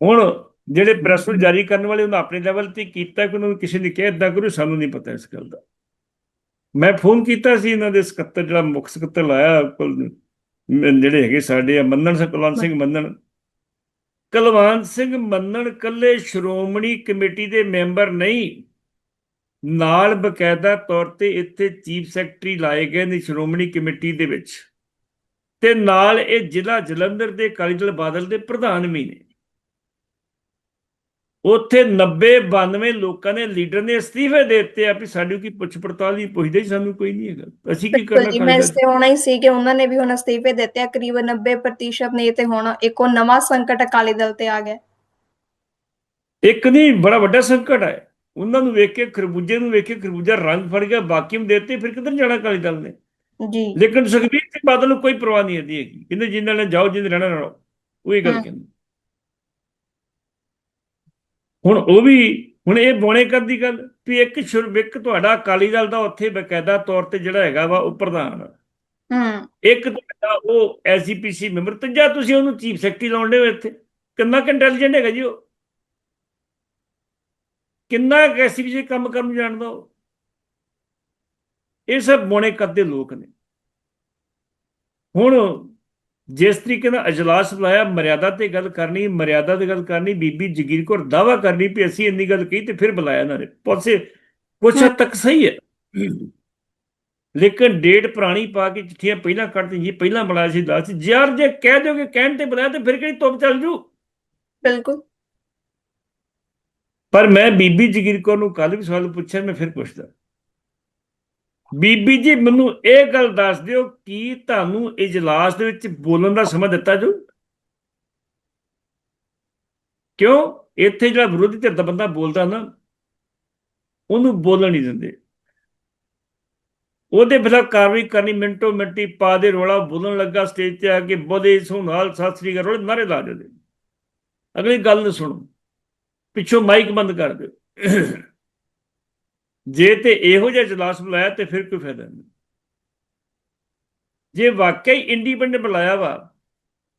ਹੁਣ ਜਿਹੜੇ ਪ੍ਰੈਸ ਨੂੰ ਜਾਰੀ ਕਰਨ ਵਾਲੇ ਉਹਨਾਂ ਆਪਣੇ ਲੈਵਲ ਤੇ ਕੀਤਾ ਕਿ ਉਹਨਾਂ ਨੂੰ ਕਿਸੇ ਨੇ ਕਿਹਾ ਇਦਾਂ ਕਰੋ ਸਾਨੂੰ ਨਹੀਂ ਪਤਾ ਇਸ ਗੱਲ ਦਾ। ਮੈਂ ਫੋਨ ਕੀਤਾ ਸੀ ਇਹਨਾਂ ਦੇ ਸਕੱਤਰ ਜਿਹੜਾ ਮੁੱਖ ਸਕੱਤਰ ਲਾਇਆ ਜਿਹੜੇ ਹੈਗੇ ਸਾਡੇ ਆ ਮੰਨਣ ਸਿੰਘ ਕੁਲਵੰਤ ਸਿੰਘ ਮੰਨਣ। ਕੁਲਵੰਤ ਸਿੰਘ ਮੰਨਣ ਕੱਲੇ ਸ਼੍ਰੋਮਣੀ ਕਮੇਟੀ ਦੇ ਮੈਂਬਰ ਨਹੀਂ ਨਾਲ ਬਕਾਇਦਾ ਤੌਰ ਤੇ ਇੱਥੇ ਚੀਫ ਸੈਕਟਰੀ ਲਾਏ ਗਏ ਨੇ ਸ਼੍ਰੋਮਣੀ ਕਮੇਟੀ ਦੇ ਵਿੱਚ। ਤੇ ਨਾਲ ਇਹ ਜ਼ਿਲ੍ਹਾ ਜਲੰਧਰ ਦੇ ਅਕਾਲੀ ਦਲ ਬਾਦਲ ਦੇ ਪ੍ਰਧਾਨ ਵੀ ਨੇ। ਉੱਥੇ 90 92 ਲੋਕਾਂ ਨੇ ਲੀਡਰ ਨੇ ਅਸਤੀਫੇ ਦੇ ਦਿੱਤੇ ਆ ਵੀ ਸਾਡੀ ਕੀ ਪੁੱਛ ਪੜਤਾਲ ਨਹੀਂ ਪੁੱਛਦੇ ਸਾਨੂੰ ਕੋਈ ਨਹੀਂ ਹੈਗਾ। ਅਸੀਂ ਕੀ ਕਰਨਾ ਅਕਾਲੀ ਮੈਂ ਦਲ? ਇਸ ਤੇ ਹੋਣਾ ਹੀ ਸੀ ਕਿ ਉਹਨਾਂ ਨੇ ਵੀ ਹੁਣ ਅਸਤੀਫੇ ਦਿੱਤੇ ਆ ਕਰੀਬ 90% ਨੇ ਤੇ ਹੁਣ ਇੱਕੋ ਨਵਾਂ ਸੰਕਟ ਅਕਾਲੀ ਦਲ ਤੇ ਆ ਗਿਆ। ਇੱਕ ਨਹੀਂ ਬੜਾ ਵੱਡਾ ਸੰਕਟ ਹੈ ਉਹਨਾਂ ਨੂੰ ਵੇਖ ਕੇ ਖਰਬੂਜੇ ਨੂੰ ਵੇਖ ਕੇ ਖਰਬੂਜਾ ਰੰਗ ਫੜ ਗਿਆ ਬਾਕੀ ਨੂੰ ਦੇਤੇ ਫਿਰ ਕਿੱਧਰ ਜਾਣਾ ਅਕਾਲੀ ਦਲ ਨੇ? ਜੀ। ਲੇਕਿਨ ਸੁਖਬੀਰ ਸਿੰਘ ਬਾਦਲ ਨੂੰ ਕੋਈ ਪਰਵਾਹ ਨਹੀਂ ਹੁੰਦੀ ਹੈਗੀ। ਕਹਿੰਦੇ ਜਿੰਨਾਂ ਨੇ ਜਾਓ ਜਿੰਨੇ ਰਹਿਣਾ ਰਹੋ ਉਹ ਇਹ ਗੱਲ। ਕਹਿੰਦੇ। ਹੁਣ ਉਹ ਵੀ ਹੁਣ ਇਹ ਬੋਣੇ ਕਰ ਦੀ ਗੱਲ ਵੀ ਇੱਕ ਸ਼ੁਰਵਿਕ ਤੁਹਾਡਾ ਅਕਾਲੀ ਦਲ ਦਾ ਉੱਥੇ ਬਕਾਇਦਾ ਤੌਰ ਤੇ ਜਿਹੜਾ ਹੈਗਾ ਵਾ ਉਹ ਪ੍ਰਧਾਨ। ਹੂੰ। ਇੱਕ ਤੁਹਾਡਾ ਉਹ ਐਸਜੀਪੀਸੀ ਮੈਂਬਰ ਤੇ ਜਾਂ ਤੁਸੀਂ ਉਹਨੂੰ ਚੀਫ ਸੈਕਟਰੀ ਲਾਉਂਦੇ ਹੋ ਇੱਥੇ। ਕਿੰਨਾ ਇੰਟੈਲੀਜੈਂਟ ਹੈਗਾ ਜੀ ਉਹ? ਕਿੰਨਾ ਐਸਜੀਪੀਸੀ ਕੰਮ ਕਰਨ ਨੂੰ ਜਾਣਦਾ ਉਹ? ਇਹ ਸਭ ਬੋਣੇ ਕਰਦੇ ਲੋਕ ਨੇ। ਹੁਣ ਜਿਸ ਤਰੀਕੇ ਨਾਲ ਅਜਲਾਸ ਬੁਲਾਇਆ, ਮਰਿਆਦਾ ਤੇ ਗੱਲ ਕਰਨੀ, ਮਰਿਆਦਾ ਤੇ ਗੱਲ ਕਰਨੀ, ਬੀਬੀ ਜਗੀਰ ਕੌਰ ਦਾਵਾ ਕਰਨੀ ਵੀ ਅਸੀਂ ਇੰਨੀ ਗੱਲ ਕਹੀ ਤੇ ਫਿਰ ਬੁਲਾਇਆ ਇਹਨਾਂ ਨੇ। ਪੋਸੇ ਕੁਛ ਹੱਦ ਤੱਕ ਸਹੀ ਹੈ। ਲੇਕਿਨ ਡੇਟ ਪੁਰਾਣੀ ਪਾ ਕੇ ਚਿੱਠੀਆਂ ਪਹਿਲਾਂ ਕੱਢ ਜੀ ਪਹਿਲਾਂ ਬੁਲਾਇਆ ਸੀ, ਦੱਸ ਯਾਰ ਜੇ ਕਹਿ ਦਿਓਗੇ, ਕਹਿਣ ਤੇ ਬੁਲਾਇਆ ਤੇ ਫਿਰ ਕਿਹੜੀ ਤੁਮ ਚੱਲ ਜੂ? ਬਿਲਕੁਲ। ਪਰ ਮੈਂ ਬੀਬੀ ਜਗੀਰ ਕੌਰ ਨੂੰ ਕੱਲ ਵੀ ਸਵਾਲ ਪੁੱਛਿਆ, ਮੈਂ ਫਿਰ ਪੁੱਛਦਾ। ਬੀਬੀ ਜੀ, ਮੈਨੂੰ ਇਹ ਗੱਲ ਦੱਸ ਦਿਓ ਕੀ ਤੁਹਾਨੂੰ ਇਜਲਾਸ ਦੇ ਵਿੱਚ ਬੋਲਣ ਦਾ ਸਮਾਂ ਦਿੱਤਾ ਜੋ ਕਿਉਂ? ਇੱਥੇ ਜਿਹੜਾ ਵਿਰੋਧੀ ਧਿਰ ਦਾ ਬੰਦਾ ਬੋਲਦਾ ਨਾ, ਉਹਨੂੰ ਬੋਲਣ ਨਹੀਂ ਦਿੰਦੇ। ਉਹਦੇ ਖਿਲਾਫ ਕਾਰਵਾਈ ਕਰਨੀ, ਮਿੰਟੋ ਮਿੰਟੀ ਪਾ ਦੇ ਰੋਲਾ, ਬੋਲਣ ਲੱਗਾ, ਸਟੇਜ ਤੇ ਆ ਕੇ ਬੋਲੇ ਸੋਨਾਲ ਸਤਿ ਸ੍ਰੀ ਅਕਾਲ, ਰੋਲੇ ਨਾਰੇ ਲਾ ਦਿੰਦੇ। ਅਗਲੀ ਗੱਲ ਨੂੰ ਸੁਣੋ। ਪਿੱਛੋਂ ਮਾਈਕ ਬੰਦ ਕਰ ਦਿਓ ਜੇ ਤੇ ਇਹੋ ਜਿਹਾ ਇਜਲਾਸ ਬੁਲਾਇਆ ਤੇ ਫਿਰ ਕੋਈ ਫਾਇਦਾ ਨਹੀਂ ਜੇ ਵਾਕਈ ਇੰਡੀਪੈਂਡੈਂਟ ਬੁਲਾਇਆ ਵਾ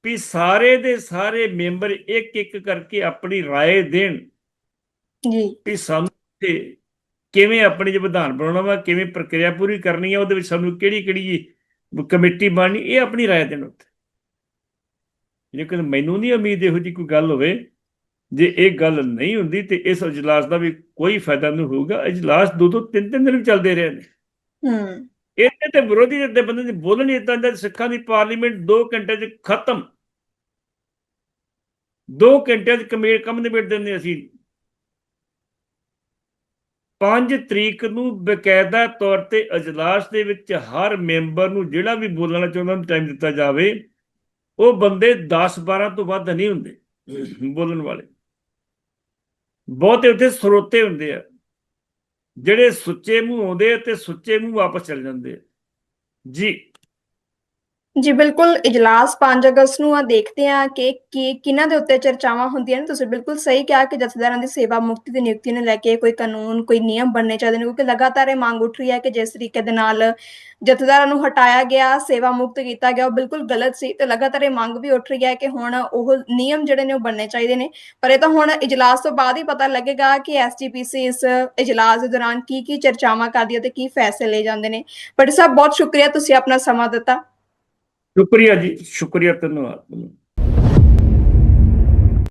ਵੀ ਸਾਰੇ ਦੇ ਸਾਰੇ ਮੈਂਬਰ ਇੱਕ ਇੱਕ ਕਰਕੇ ਆਪਣੀ رائے ਦੇਣ ਜੀ ਵੀ ਸਾਨੂੰ ਤੇ ਕਿਵੇਂ ਆਪਣੀ ਜੇ ਵਿਧਾਨ ਬਣਾਉਣਾ ਵਾ ਕਿਵੇਂ ਪ੍ਰਕਿਰਿਆ ਪੂਰੀ ਕਰਨੀ ਹੈ ਉਹਦੇ ਵਿੱਚ ਸਾਨੂੰ ਕਿਹੜੀ ਕਿਹੜੀ ਕਮੇਟੀ ਬਣਨੀ ਇਹ ਆਪਣੀ ਰਾਏ ਦੇਣ ਉੱਤੇ ਲੇਕਿਨ ਮੈਨੂੰ ਨਹੀਂ ਉਮੀਦ ਇਹੋ ਜੀ ਕੋਈ ਗੱਲ ਹੋਵੇ ਜੇ ਇਹ ਗੱਲ ਨਹੀਂ ਹੁੰਦੀ ਤੇ ਇਸ ਇਜਲਾਸ ਦਾ ਵੀ ਕੋਈ ਫਾਇਦਾ ਨਹੀਂ ਹੋਊਗਾ। ਇਜਲਾਸ ਦੋ ਦੋ ਤਿੰਨ ਤਿੰਨ ਦਿਨ ਚੱਲਦੇ ਰਹੇ ਨੇ। ਹੂੰ। ਇੱਥੇ ਤੇ ਵਿਰੋਧੀ ਦੇ ਬੰਦੇ ਦੀ ਬੋਲਣ ਹੀ ਇਦਾਂ ਦਾ ਸਿੱਖਾਂ ਦੀ ਪਾਰਲੀਮੈਂਟ 2 ਘੰਟੇ 'ਚ ਖਤਮ। 2 ਘੰਟੇ 'ਚ ਕਮੇਟੀ ਕੰਮ ਨਿਬੇੜ ਦਿੰਦੇ ਅਸੀਂ। 5 ਤਰੀਕ ਨੂੰ ਬਕਾਇਦਾ ਤੌਰ ਤੇ ਇਜਲਾਸ ਦੇ ਵਿੱਚ ਹਰ ਮੈਂਬਰ ਨੂੰ ਜਿਹੜਾ ਵੀ ਬੋਲਣਾ ਚਾਹੁੰਦਾ ਉਹਨੂੰ ਟਾਈਮ ਦਿੱਤਾ ਜਾਵੇ ਉਹ ਬੰਦੇ 10 12 ਤੋਂ ਵੱਧ ਨਹੀਂ ਹੁੰਦੇ ਬੋਲਣ ਵਾਲੇ। ਬਹੁਤੇ ਉੱਥੇ ਸਰੋਤੇ ਹੁੰਦੇ ਆ। ਜਿਹੜੇ ਸੁੱਚੇ ਮੂੰਹ ਆਉਂਦੇ ਆ ਤੇ ਸੁੱਚੇ ਮੂੰਹ ਵਾਪਸ ਚਲੇ ਜਾਂਦੇ ਆ। ਜੀ ਜੀ, ਬਿਲਕੁਲ ਇਜਲਾਸ 5 ਅਗਸਤ ਨੂੰ ਆ ਦੇਖਦੇ ਆ ਕਿ ਕੀ, ਕਿਹਨਾਂ ਦੇ ਉੱਤੇ ਚਰਚਾਵਾਂ ਹੁੰਦੀਆਂ ਨੇ। ਤੁਸੀਂ ਬਿਲਕੁਲ ਸਹੀ ਕਿਹਾ ਕਿ ਜਥੇਦਾਰਾਂ ਦੀ ਸੇਵਾ ਮੁਕਤੀ ਦੀ ਨਿਯੁਕਤੀ ਨੂੰ ਲੈ ਕੇ ਕੋਈ ਕਾਨੂੰਨ, ਕੋਈ ਨਿਯਮ ਬਣਨੇ ਚਾਹੀਦੇ ਨੇ, ਕਿਉਂਕਿ ਲਗਾਤਾਰ ਇਹ ਮੰਗ ਉੱਠ ਰਹੀ ਹੈ ਕਿ ਜਿਸ ਤਰੀਕੇ ਦੇ ਨਾਲ ਜਥੇਦਾਰਾਂ ਨੂੰ ਹਟਾਇਆ ਗਿਆ, ਸੇਵਾ ਮੁਕਤ ਕੀਤਾ ਗਿਆ, ਉਹ ਬਿਲਕੁਲ ਗਲਤ ਸੀ ਤੇ ਲਗਾਤਾਰ ਇਹ ਮੰਗ ਵੀ ਉੱਠ ਰਹੀ ਹੈ ਕਿ ਹੁਣ ਉਹ ਨਿਯਮ ਜਿਹੜੇ ਨੇ ਉਹ ਬਣਨੇ ਚਾਹੀਦੇ ਨੇ। ਪਰ ਇਹ ਤਾਂ ਹੁਣ ਇਜਲਾਸ ਤੋਂ ਬਾਅਦ ਹੀ ਪਤਾ ਲੱਗੇਗਾ ਕਿ ਐਸਜੀਪੀਸੀ ਇਸ ਇਜਲਾਸ ਦੇ ਦੌਰਾਨ ਕੀ ਕੀ ਚਰਚਾਵਾਂ ਕਰਦੀ ਹੈ ਤੇ ਕੀ ਫੈਸਲੇ ਲਏ ਜਾਂਦੇ ਨੇ। ਬਟ ਸਾਹਿਬ, ਬਹੁਤ ਸ਼ੁਕਰੀਆ ਤੁਸੀਂ ਆਪਣਾ ਸਮਾਂ ਦਿੱਤਾ। ਸ਼ੁਕਰੀਆ ਜੀ ਸ਼ੁਕਰੀਆ ਧੰਨਵਾਦ।